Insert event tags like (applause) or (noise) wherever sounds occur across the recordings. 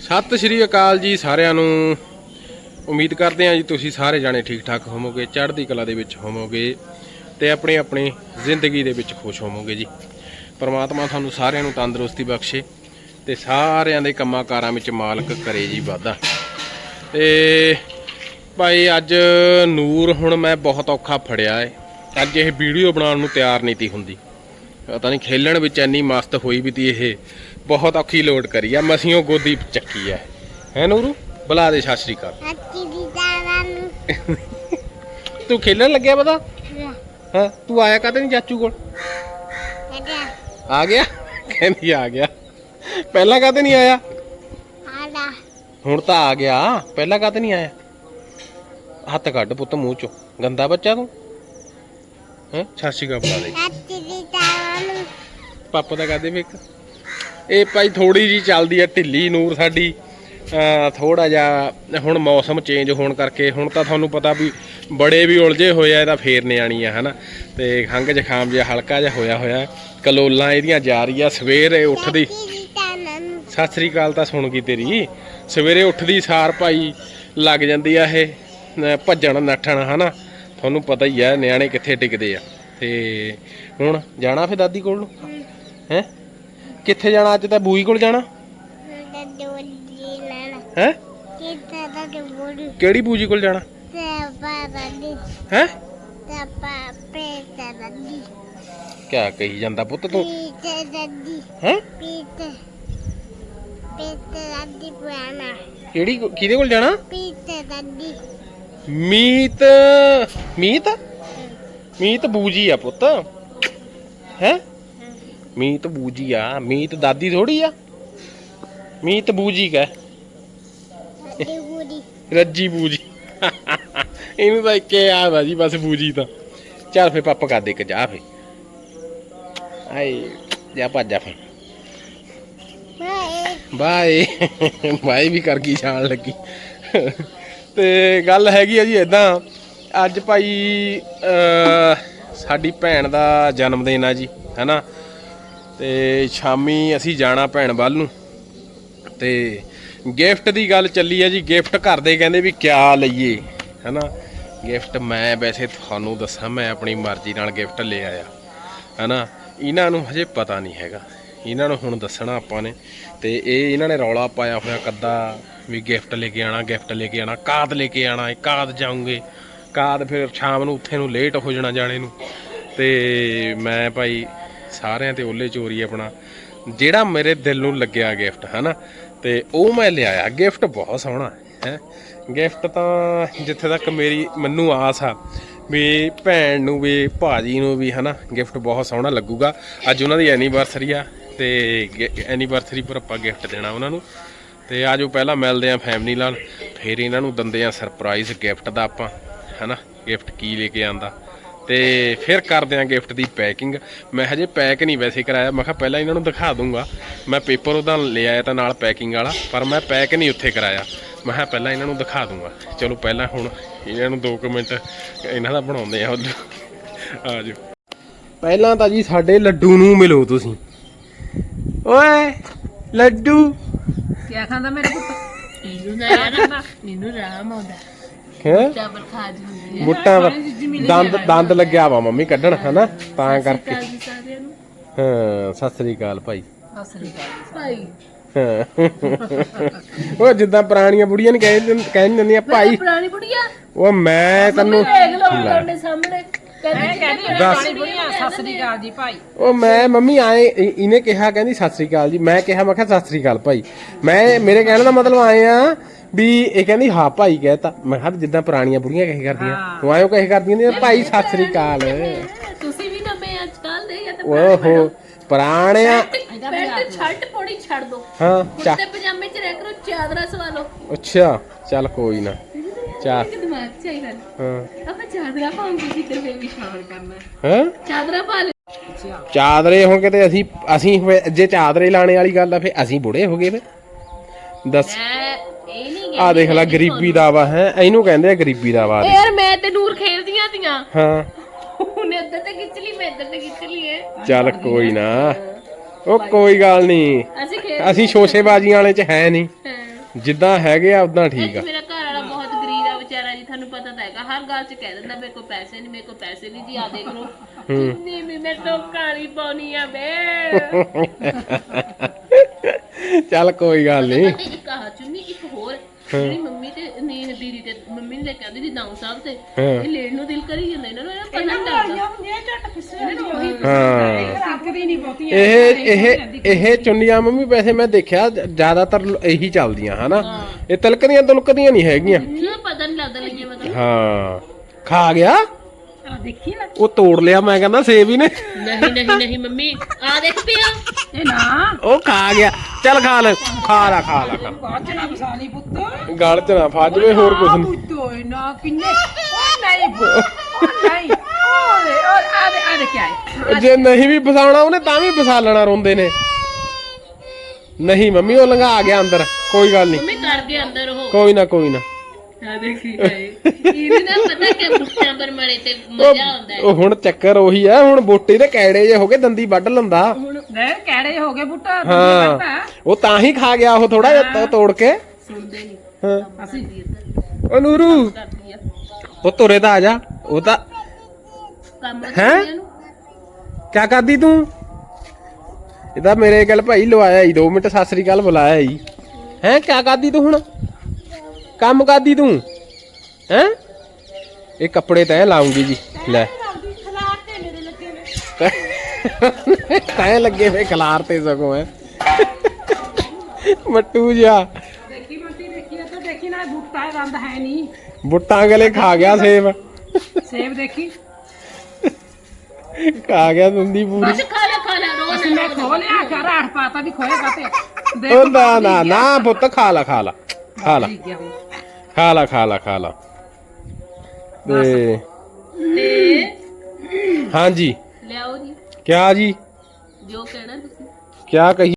ਸਤਿ ਸ਼੍ਰੀ ਅਕਾਲ ਜੀ ਸਾਰਿਆਂ ਨੂੰ। ਉਮੀਦ ਕਰਦੇ ਹਾਂ ਜੀ ਤੁਸੀਂ ਸਾਰੇ ਜਾਣੇ ਠੀਕ ਠਾਕ ਹੋਵੋਗੇ, ਚੜ੍ਹਦੀ ਕਲਾ ਦੇ ਵਿੱਚ ਹੋਵੋਗੇ ਤੇ ਆਪਣੀ ਆਪਣੀ ਜ਼ਿੰਦਗੀ ਦੇ ਵਿੱਚ ਖੁਸ਼ ਹੋਵੋਗੇ ਜੀ। ਪਰਮਾਤਮਾ ਤੁਹਾਨੂੰ ਸਾਰਿਆਂ ਨੂੰ ਤੰਦਰੁਸਤੀ ਬਖਸ਼ੇ ਤੇ ਸਾਰਿਆਂ ਦੇ ਕੰਮਾਂ ਕਾਰਾਂ ਵਿੱਚ ਮਾਲਕ ਕਰੇ ਜੀ ਵਾਧਾ। ਤੇ ਭਾਈ ਅੱਜ ਨੂਰ ਹੁਣ ਮੈਂ ਬਹੁਤ ਔਖਾ ਫੜਿਆ ਏ। ਅੱਜ ਇਹ ਵੀਡੀਓ ਬਣਾਉਣ ਨੂੰ ਤਿਆਰ ਨਹੀਂ ਤੀ ਹੁੰਦੀ। ਪਤਾ ਨਹੀਂ ਖੇਲਣ ਵਿੱਚ ਇੰਨੀ ਮਸਤ ਹੋਈ ਵੀ ਤੀ ਇਹ। ਬਹੁਤ ਔਖੀ ਲੋਡ ਕਰੀ ਆ ਮਸੀਓ ਗੋਦੀ ਚੱਕੀ ਆ। ਹੈ ਨੂਰੂ? ਬੁਲਾ ਦੇ ਸਤਿ ਸ਼੍ਰੀ ਅਕਾਲ। ਅੱਤੀ ਦੀ ਦਾਣਾ ਨੂੰ। ਤੂੰ ਖੇਲਣ ਲੱਗਿਆ ਪਤਾ? ਹਾਂ? ਤੂੰ ਆਇਆ ਕਦੇ ਨਹੀਂ ਚਾਚੂ ਕੋਲ? ਆ ਗਿਆ? ਕਹਿੰਦੀ ਆ ਗਿਆ। ਪਹਿਲਾਂ ਕਦੇ ਨਹੀਂ ਆਇਆ? ਆਲਾ ਹੁਣ ਤਾਂ ਆ ਗਿਆ। ਪਹਿਲਾਂ ਕਦੇ ਨਹੀਂ ਆਇਆ? ਹੱਥ ਕੱਢ ਪੁੱਤ ਮੂੰਹ ਚੋਂ। ਗੰਦਾ ਬੱਚਾ ਤੂੰ। ਹੈ? ਸਤਿ ਸ਼੍ਰੀ ਅਕਾਲ ਬੁਲਾ ਦੇ। ਪਾਪਾ ਦਾ ਕਹਦੇ ਵੇਖ? ਇਹ ਭਾਈ ਥੋੜੀ ਜੀ ਚੱਲਦੀ ਆ ਢਿੱਲੀ ਨੂਰ ਸਾਡੀ। ਥੋੜਾ ਜਿਹਾ ਹੁਣ ਮੌਸਮ ਚੇਂਜ ਹੋਣ ਕਰਕੇ, ਹੁਣ ਤਾਂ ਤੁਹਾਨੂੰ ਪਤਾ ਵੀ ਬੜੇ ਵੀ ਉਲਝੇ ਹੋਏ ਆ ਇਹਦਾ ਫੇਰ ਨਿਆਣੀ ਆ, ਹਨਾ। ਤੇ ਖੰਘ ਜ਼ੁਕਾਮ ਜਿਹਾ, ਹਲਕਾ ਜਿਹਾ ਹੋਇਆ ਹੋਇਆ ਕਲੋਲਾਂ ਇਹਦੀਆਂ ਜਾ ਰਹੀ ਆ ਸਵੇਰੇ ਉੱਠਦੀ। ਸਤਿ ਸ੍ਰੀ ਅਕਾਲ ਤਾਂ ਸੁਣ ਗਈ ਤੇਰੀ। ਸਵੇਰੇ ਉੱਠਦੀ, ਸਾਰ ਭਾਈ ਲੱਗ ਜਾਂਦੀ ਆ ਇਹ ਭੱਜਣ, ਨੱਠਣ, ਹਨਾ। ਤੁਹਾਨੂੰ ਪਤਾ ਹੀ ਆ, ਨਿਆਣੇ ਕਿੱਥੇ ਟਿਕਦੇ ਆ। ਤੇ ਹੁਣ ਜਾਣਾ ਫੇ ਦਾਦੀ ਕੋਲ? ਨੂੰ ਹੈ? ਕਿੱਥੇ ਜਾਣਾ ਅੱਜ? ਤਾਂ ਬੂਈ ਕੋਲ ਜਾਣਾ। ਲੈਣਾ ਹੈ? ਦਾ ਕਿਹੜੀ ਬੂਜੀ ਕੋਲ ਜਾਣਾ? ਤੇ ਬਾਬਾ ਦੀ ਹੈ? ਤੇ ਪਾਪੇ ਤੇ ਦਾਦੀ ਕਿਆ ਕਹੀ ਜਾਂਦਾ ਪੁੱਤ ਤੂੰ? ਪੀਤੇ ਦਾਦੀ ਹੈ? ਪੀਤੇ। ਪੀਤੇ ਦਾਦੀ ਪੁਆਣਾ ਕਿਹੜੀ ਕਿਹਦੇ ਕੋਲ ਜਾਣਾ? ਪੀਤੇ ਮੀਤ। ਮੀਤ? ਮੀਤ ਬੂਜੀ ਆ ਪੁੱਤ। ਹੈ? ਮੀਤ ਬੂਜੀ ਆ ਮੀਤ ਦਾਦੀ ਥੋੜੀ ਆ? ਮੀਤ ਬੂਜੀ ਕਹ ਰੱਜੀ ਬੂਜੀ। ਇਹਨੂੰ ਤਾਂ ਇੱਕੇ ਆ ਜੀ ਬਸ ਬੂਜੀ ਤਾਂ। ਚੱਲ ਫੇ ਪਾਪਾ ਕਰ ਦੇ ਕੇ ਜਾ ਫੇ ਆਏ ਜਾ ਭੱਜ ਜਾ ਫੇ ਬਾਏ। ਬਾਏ। ਵੀ ਕਰ ਗਈ ਜਾਣ ਲੱਗੀ। ਤੇ ਗੱਲ ਹੈਗੀ ਆ ਜੀ ਇਦਾਂ ਅੱਜ ਭਾਈ ਸਾਡੀ ਭੈਣ ਦਾ ਜਨਮ ਦਿਨ ਆ ਜੀ ਹੈਨਾ? ਤੇ ਸ਼ਾਮੀ ਅਸੀਂ ਜਾਣਾ ਭੈਣ ਵੱਲ ਨੂੰ। ਤੇ ਗਿਫਟ ਦੀ ਗੱਲ ਚੱਲੀ ਹੈ ਜੀ ਗਿਫਟ ਘਰ ਦੇ ਕਹਿੰਦੇ ਵੀ ਕਿਆ ਲਈਏ, ਹੈਨਾ? ਗਿਫਟ ਮੈਂ ਵੈਸੇ ਤੁਹਾਨੂੰ ਦੱਸਾਂ, ਮੈਂ ਆਪਣੀ ਮਰਜ਼ੀ ਨਾਲ ਗਿਫਟ ਲੈ ਆਇਆ, ਹੈਨਾ? ਇਹਨਾਂ ਨੂੰ ਹਜੇ ਪਤਾ ਨਹੀਂ ਹੈਗਾ। ਇਹਨਾਂ ਨੂੰ ਹੁਣ ਦੱਸਣਾ ਆਪਾਂ ਨੇ। ਤੇ ਇਹ ਇਹਨਾਂ ਨੇ ਰੌਲਾ ਪਾਇਆ ਹੋਇਆ ਕੱਦਾ ਵੀ ਗਿਫਟ ਲੈ ਕੇ ਆਣਾ ਗਿਫਟ ਲੈ ਕੇ ਆਣਾ ਕਾਦ ਲੈ ਕੇ ਆਣਾ ਕਾਦ ਜਾਉਂਗੇ ਕਾਦ ਫਿਰ ਸ਼ਾਮ ਨੂੰ ਉੱਥੇ ਨੂੰ ਲੇਟ ਹੋ ਜਾਣਾ ਜਾਣੇ ਨੂੰ। ਤੇ ਮੈਂ ਭਾਈ ਸਾਰਿਆਂ ਤੇ ਓਲੇ ਚੋਰੀ ਆਪਣਾ। ਜਿਹੜਾ ਮੇਰੇ ਦਿਲ ਨੂੰ ਲੱਗਿਆ ਗਿਫਟ ਹਨਾ? ਤੇ ਉਹ ਮੈਂ ਲਿਆਇਆ। ਗਿਫਟ ਬਹੁਤ ਸੋਹਣਾ ਹੈ ਗਿਫਟ ਤਾਂ ਜਿੱਥੇ ਤੱਕ ਮੇਰੀ, ਮੈਨੂੰ ਆਸ ਆ ਵੀ ਭੈਣ ਨੂੰ ਵੀ, ਭਾਜੀ ਨੂੰ ਵੀ, ਹਨਾ? ਗਿਫਟ ਬਹੁਤ ਸੋਹਣਾ ਲੱਗੂਗਾ। ਅੱਜ ਉਹਨਾਂ ਦੀ ਐਨੀਵਰਸਰੀ ਆ ਤੇ ਐਨੀਵਰਸਰੀ ਪਰ ਆਪਾਂ ਗਿਫਟ ਦੇਣਾ ਉਹਨਾਂ ਨੂੰ। ਤੇ ਆਜੋ ਪਹਿਲਾਂ ਮਿਲਦੇ ਆ ਫੈਮਿਲੀ ਨਾਲ। ਫਿਰ ਇਹਨਾਂ ਨੂੰ ਦਿੰਦੇ ਆ ਸਰਪ੍ਰਾਈਜ਼ ਗਿਫਟ ਦਾ ਆਪਾਂ, ਹਨਾ? ਗਿਫਟ ਕੀ ਲੈ ਕੇ ਆਂਦਾ? ਤੇ ਫਿਰ ਕਰਦੇ ਆ ਗਿਫਟ ਦੀ ਪੈਕਿੰਗ ਮੈਂ ਹਜੇ ਪੈਕ ਨਹੀਂ ਵੈਸੇ ਕਰਾਇਆ ਮੈਂ ਕਿਹਾ ਪਹਿਲਾਂ ਇਹਨਾਂ ਨੂੰ ਦਿਖਾ ਦੂੰਗਾ। ਮੈਂ ਪੇਪਰ ਉਹਦਾ ਲੈ ਆਇਆ ਤਾਂ ਨਾਲ ਪੈਕਿੰਗ ਵਾਲਾ ਪਰ ਮੈਂ ਪੈਕ ਨਹੀਂ ਉੱਥੇ ਕਰਾਇਆ। ਮੈਂ ਕਿਹਾ ਪਹਿਲਾਂ ਇਹਨਾਂ ਨੂੰ ਦਿਖਾ ਦੂੰਗਾ। ਚਲੋ ਪਹਿਲਾਂ ਹੁਣ ਇਹਨਾਂ ਨੂੰ 2 ਮਿੰਟ ਇਹਨਾਂ ਦਾ ਬਣਾਉਂਦੇ ਆ ਆ ਜਾਓ। ਪਹਿਲਾਂ ਤਾਂ ਜੀ ਸਾਡੇ ਲੱਡੂ ਨੂੰ ਮਿਲੋ ਤੁਸੀਂ। ਓਏ ਲੱਡੂ। ਕਿਆ ਖਾਂਦਾ ਮੇਰੇ ਪੁੱਤ? ਇਹਨੂੰ ਨਾ ਆਉਂਦਾ ਇਹਨੂੰ ਰਾਮ ਆਉਂਦਾ। ਹੈ? ਦਾ ਦੰਦ ਦੰਦ ਲੱਗਿਆ ਵਾ ਮੰਮੀ ਕੱਢਣ ਹਨਾ? ਤਾਂ ਕਰਕੇ। ਜੀ ਸਾਰਿਆਂ ਨੂੰ। ਹਾਂ ਸਤਿ ਸ੍ਰੀ ਅਕਾਲ ਭਾਈ। ਅਸਲੀ ਭਾਈ ਹਾਂ। ਉਹ ਜਿੱਦਾਂ ਪੁਰਾਣੀਆਂ ਬੁੜੀਆਂ ਨੇ ਕਹਿ ਦਿੰਦ- ਕਹਿ ਨੀ ਦਿੰਦੀਆਂ ਭਾਈ। ਪੁਰਾਣੀ ਬੁੜੀਆ? ਉਹ ਮੈਂ ਤੈਨੂੰ ਦੇਖ ਲਓ ਲੈ। ਤੁਹਾਡੇ ਸਾਹਮਣੇ। ਕਹਿੰਦੀ ਦੱਸ ਸਤਿ ਸ੍ਰੀ ਅਕਾਲ ਜੀ ਭਾਈ। ਉਹ ਮੈਂ ਮੰਮੀ ਆਏ ਇਹ- ਇਹਨੇ ਕਿਹਾ ਕਹਿੰਦੀ ਸਤਿ ਸ੍ਰੀ ਅਕਾਲ ਜੀ। ਮੈਂ ਕਿਹਾ ਮੈਂ ਕਿਹਾ ਸਤਿ ਸ੍ਰੀ ਅਕਾਲ ਭਾਈ। ਮੈਂ ਮੇਰੇ ਕਹਿਣ ਦਾ ਮਤਲਬ ਆਏ ਆ ਵੀ ਇਹ ਕਹਿੰਦੀ ਹਾਂ ਭਾਈ ਕਹਿਤਾ। ਮੈਂ ਕਿਹਾ ਵੀ ਜਿੱਦਾਂ ਪੁਰਾਣੀਆਂ ਬੁੜੀਆਂ ਕਹੇ ਕਰਦੀਆਂ। ਉਹ ਆਇਓ ਕਹੇ ਕਰਦੀਆਂ ਨੇ ਭਾਈ ਸਤਿ ਸ੍ਰੀ ਅਕਾਲ। ਤੁਸੀਂ ਵੀ ਨਵੇਂ ਅੱਜ ਕੱਲ ਦੇ ਜਾਂ ਤਾਂ ਓਹੋ ਪੁਰਾਣਿਆ ਪੈਂਟ ਸ਼ਰਟ ਪੋੜੀ ਛੱਡ ਦੋ। ਹਾਂ ਚਾ ਤੇ ਪਜਾਮੇ ਚ ਰਹਿ ਕਰੋ ਚਾਦਰਾ ਸਵਾ ਲਓ। ਅੱਛਾ ਚੱਲ ਕੋਈ ਨਾ। ਚਾ ਕਿ ਦਿਮਾਗ ਚ ਆਈ ਗੱਲ। ਹਾਂ। ਆਪਾਂ ਚਾਦਰਾ ਪਾਉਂਗੇ ਕਿਤੇ ਬੇਬੀ ਸ਼ਾਵਰ ਕਰਨਾ। ਹਾਂ? ਚਾਦਰਾ ਪਾ ਲੈ ਚਾਦਰੇ ਹੁਣ ਕਿਤੇ ਅਸੀਂ ਅਸੀਂ ਜੇ ਚਾਦਰੇ ਲਾਣੇ ਵਾਲੀ ਗੱਲ ਆ ਫੇ ਅਸੀਂ ਬੁੜੇ ਹੋ ਗਏ ਫੇ ਦੱਸ ਮੈਂ ਇਹ ਨਹੀਂ ਆ ਦੇਖ ਲੈ ਗਰੀਬੀ ਦਾ ਵਾ ਹੈ? ਇਹਨੂੰ ਕਹਿੰਦੇ ਆ ਗਰੀਬੀ ਦਾ ਵਾ ਯਾਰ ਮੈਂ ਤੇ ਨੂਰ ਖੇਲਦੀਆਂ ਤੀਆਂ। ਹਾਂ। ਉਹਨੇ ਇੱਧਰ ਤੇ ਖਿੱਚ ਲਈ ਮੈਂ ਇੱਧਰ ਤੇ ਖਿੱਚ ਲਈ ਹੈ ਚੱਲ ਕੋਈ ਨਾ। ਉਹ ਕੋਈ ਗੱਲ ਨਹੀਂ ਅਸੀਂ ਖੇਡ ਅਸੀਂ ਸ਼ੋਸ਼ੇਬਾਜ਼ੀਆਂ ਵਾਲੇ ਚ ਹੈ ਨਹੀਂ। ਜਿੱਦਾਂ ਹੈਗੇ ਆ ਉਦਾਂ ਠੀਕ ਆ। ਮੇਰਾ ਘਰ ਵਾਲਾ ਬਹੁਤ ਗਰੀਬ ਆ ਵਿਚਾਰਾ ਜੀ ਤੁਹਾਨੂੰ ਪਤਾ ਤਾਂ ਹੈਗਾ। ਹਰ ਗੱਲ 'ਚ ਕਹਿ ਦਿੰਦਾ ਮੇਰੇ ਕੋਲ ਪੈਸੇ ਨਹੀਂ ਮੇਰੇ ਕੋਲ ਪੈਸੇ ਨਹੀਂ ਜੀ ਆ ਦੇਖ ਲਓ। ਚੁੰਨੀ ਵੀ ਮੇਰੇ ਤੋਂ ਕਾਲੀ ਪਾਉਣੀ ਆ ਬੇ ਚੱਲ ਕੋਈ ਗੱਲ ਨਹੀਂ ਜਿਹੜੀ ਮੰਮੀ ਤੇ ਨੀਨ ਦੀਦੀ ਤੇ ਮੰਮੀ ਨੇ ਲੈ ਕੇ ਆਂਦੀ ਦੀ ਨਾਉ ਸਾਹਿਬ ਤੇ। ਹਾਂ। ਇਹ ਲੈਣ ਨੂੰ ਦਿਲ ਕਰੀ ਜਾਂਦਾ ਇਹਨਾਂ ਨੂੰ ਇਹ ਪਤਾ ਨਹੀਂ ਲੱਗਦਾ। ਇਹਨਾਂ ਨੂੰ ਉਹੀ ਹਾਂ। ਸਿੱਕਦੀ ਨਹੀਂ ਬਹੁਤੀ ਇਹ ਇਹ ਇਹ ਚੁੰਨੀਆਂ ਮੰਮੀ ਵੈਸੇ ਮੈਂ ਦੇਖਿਆ ਜ਼ਿਆਦਾਤਰ ਇਹੀ ਚੱਲਦੀਆਂ ਹਨਾ? ਇਹ ਤਲਕਦੀਆਂ ਤੁਲਕਦੀਆਂ ਨਹੀਂ ਹੈਗੀਆਂ। ਪਤਾ ਨਹੀਂ ਲੱਗਦਾ ਲੱਗਿਆ ਮਤਲਬ। ਹਾਂ। ਖਾ ਗਿਆ? ਆ ਦੇਖੀ ਨਾ? ਉਹ ਤੋੜ ਲਿਆ ਮੈਂ ਕਹਿੰਦਾ ਸੇਬ ਹੀ ਨੇ। ਨਹੀਂ ਨਹੀਂ ਨਹੀਂ ਮੰਮੀ ਆ ਦੇਖ ਪਿਆ ਇਹ ਨਾ। ਉਹ ਖਾ ਗਿਆ। ਚੱਲ ਖਾ ਲੈ। ਖਾ ਲੈ ਖਾ ਲੈ। ਖਾ ਲੈ। ਬਾਅਦ ਨਾ ਬਸਾਲੀ ਪੁੱਤ। ਗਲ ਚ ਨਾ ਫਾ ਜਵੇ ਹੋਰ ਕੁਝ ਨਹੀਂ ਪੁੱਤ ਓਏ ਨਾ ਕਿੰਨੇ। ਉਹ ਨਹੀਂ ਪੁੱਤ, ਉਹ ਨਹੀਂ। ਉਹ ਦੇ ਉਹ ਆ ਦੇ ਆ ਦੇ ਕੀ ਆਏ। ਜੇ ਨਹੀਂ ਵੀ ਫਸਾਉਣਾ ਉਹਨੇ ਤਾਂ ਵੀ ਫਸਾ ਲੈਣਾ ਰੋਂਦੇ ਨੇ। ਨਹੀਂ ਮੰਮੀ ਉਹ ਲੰਘਾ ਗਿਆ ਅੰਦਰ। ਕੋਈ ਗੱਲ ਨਹੀਂ। ਮੰਮੀ ਕਰ ਗਿਆ ਅੰਦਰ ਉਹ। ਕੋਈ ਨਾ ਕੋਈ ਨਾ। ਆ ਦੇਖੀ ਇਹ ਨਾ ਪਤਾ ਕਿ ਬੁੱਟਾਂ ਪਰ ਮਰੇ ਤੇ ਉਹ- ਮਜ਼ਾ ਆਉਂਦਾ ਹੈ। ਉਹ ਹੁਣ ਚੱਕਰ ਉਹੀ ਆ ਹੁਣ ਬੋਟੇ ਦੇ ਕੈੜੇ ਜੇ ਹੋ ਗਏ ਦੰਦੀ ਵੱਢ ਲੰਦਾ। ਦੇ ਕਿਹੜੇ ਹੋ ਗਏ ਬੁੱਟਾ ਹਾਂ। ਉਹ ਤਾਂ ਹੀ ਖਾ ਗਿਆ ਉਹ ਥੋੜਾ ਜਿਹਾ ਤੋੜ ਕੇ। ਸੁਣਦੇ ਨਹੀਂ ਹਾਂ। ਅਸੀਂ ਉਹ ਨੂਰੂ। ਕਰਦੀ ਆ। ਉਹ ਤੁਰੇ ਤਾਂ ਆ ਜਾ। ਉਹ ਤਾਂ ਕੰਮ ਹੈਂ? ਕਰਦੀਆਂ ਨੂੰ ਕਿਆ ਕਰਦੀ ਤੂੰ? ਇਹਦਾ ਮੇਰੇ ਗੱਲ ਭਾਈ ਲਵਾਇਆ ਹੀ 2 ਮਿੰਟ ਸਤਿ ਸ੍ਰੀ ਅਕਾਲ ਬੁਲਾਇਆ ਹੀ ਹੈ ਕਿਆ ਕਰਦੀ ਤੂੰ ਹੁਣ? ਕੰਮ ਕਰਦੀ ਤੂੰ? ਹੈ? ਇਹ ਕੱਪੜੇ ਤੈ ਲਾਉਂਗੀ ਜੀ ਲੈ। ਤੈ ਲੱਗੇ ਵੇ ਖਲਾਰ ਤੇ ਸਗੋਂ ਹੈ। ਮੱਟੂ ਜਿਹਾ। ਦੇਖੀ ਮੰਟੀ ਦੇਖੀ ਤਾਂ ਦੇਖੀ ਨਾ ਬੁੱਟਾ ਇਹ ਰੰਦ ਹੈ ਨਹੀਂ। ਬੁੱਟਾਂ ਗਲੇ ਖਾ ਗਿਆ ਸੇਬ। ਸੇਬ ਦੇਖੀ। ਖਾ ਗਿਆ ਦੰਦੀ ਪੂਰੀ। ਬਸ ਖਾ ਲੈ ਖਾ ਲੈ ਰੋਜ਼ ਅਸੀਂ ਮੈਂ ਖੋ ਲਿਆ ਘਰ ਆਠ ਪਾਤਾ ਵੀ ਖੋਏ ਕਾਤੇ ਦੇਖ ਉਹ ਨਾ ਨਾ ਨਾ ਪੁੱਤ ਖਾ ਲਾ ਖਾ ਲਾ ਖਾ ਲਾ। ਖਾ ਲਾ ਖਾ ਲਾ ਖਾ ਲਾ। ਤੇ ਤੇ ਹਾਂਜੀ। ਲਿਆਓ ਜੀ। ਕਿਆ ਜੀ? ਜੋ ਕਹਿਣਾ ਤੁਸੀਂ। ਕਿਆ ਕਹੀ?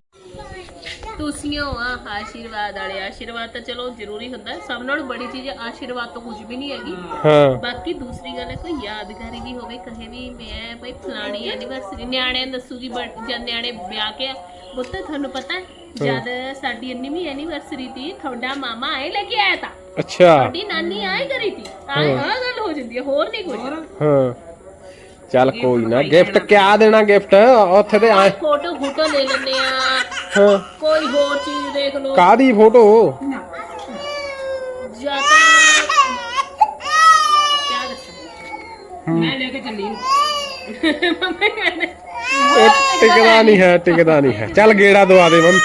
ਤੁਸੀਂ ਹੋ ਆ ਆਸ਼ੀਰਵਾਦ ਵਾਲੇ। ਆਸ਼ੀਰਵਾਦ ਤਾਂ ਚਲੋ ਜ਼ਰੂਰੀ ਹੁੰਦਾ। ਹੈ। ਸਭ ਨਾਲੋਂ ਬੜੀ ਚੀਜ਼ ਆਸ਼ੀਰਵਾਦ ਤੋਂ ਕੁਝ ਵੀ ਨਹੀਂ ਹੈਗੀ। ਹਾਂ। ਬਾਕੀ ਦੂਸਰੀ ਗੱਲ ਹੈ ਕੋਈ ਯਾਦਗਾਰੀ ਵੀ ਹੋਵੇ ਕਹੇ ਵੀ ਮੈਂ ਭਾਈ ਫਲਾਣੀ ਐਨੀਵਰਸਰੀ ਨਿਆਣੇ ਨੂੰ ਦੱਸੂ ਜੀ ਬੜ- ਜਦ ਨਿਆਣੇ ਵਿਆਹ ਕੇ ਪੁੱਤ ਤੁਹਾਨੂੰ ਪਤਾ ਹੈ, ਜਦ ਸਾਡੀ 19ਵੀਂ ਐਨੀਵਰਸਰੀ ਤੀ ਤੁਹਾਡਾ ਮਾਮਾ ਆਏ ਲੈ ਕੇ ਆਇਆ ਤਾ। ਅੱਛਾ। ਤੁਹਾਡੀ ਨਾਨੀ ਆਏ ਕਰੀ ਤੀ। ਇਹ ਗੱਲ ਹੋ ਜਾਂਦੀ ਹੈ ਹੋਰ ਨਹੀਂ ਕੁਝ ਹਾਂ। ਚੱਲ ਕੋਈ ਨਾ ਗਿਫਟ ਕਿਆ ਦੇਣਾ ਗਿਫਟ ਉੱਥੇ ਤੇ ਆਏ। ਫੋਟੋ ਫੋਟੋ ਲੈ ਲੈਂਦੇ ਆ। ਹਾਂ। ਕੋਈ ਹੋਰ ਚੀਜ਼ ਦੇਖ ਲਓ। ਕਾਦੀ ਫੋਟੋ ਜਾਂ ਤਾਂ ਕਿਆ ਦੱਸਾਂ? ਮੈਂ ਲੈ ਕੇ ਚੱਲੀ। ਨੂੰ। ਮੰਮੀ ਕਹਿੰਦੇ ਉਹ ਟਿਕਦਾ ਨਹੀਂ ਹੈ ਟਿਕਦਾ ਨਹੀਂ ਹੈ। ਚੱਲ ਗੇੜਾ ਦਵਾ ਦੇ ਮੰਮ।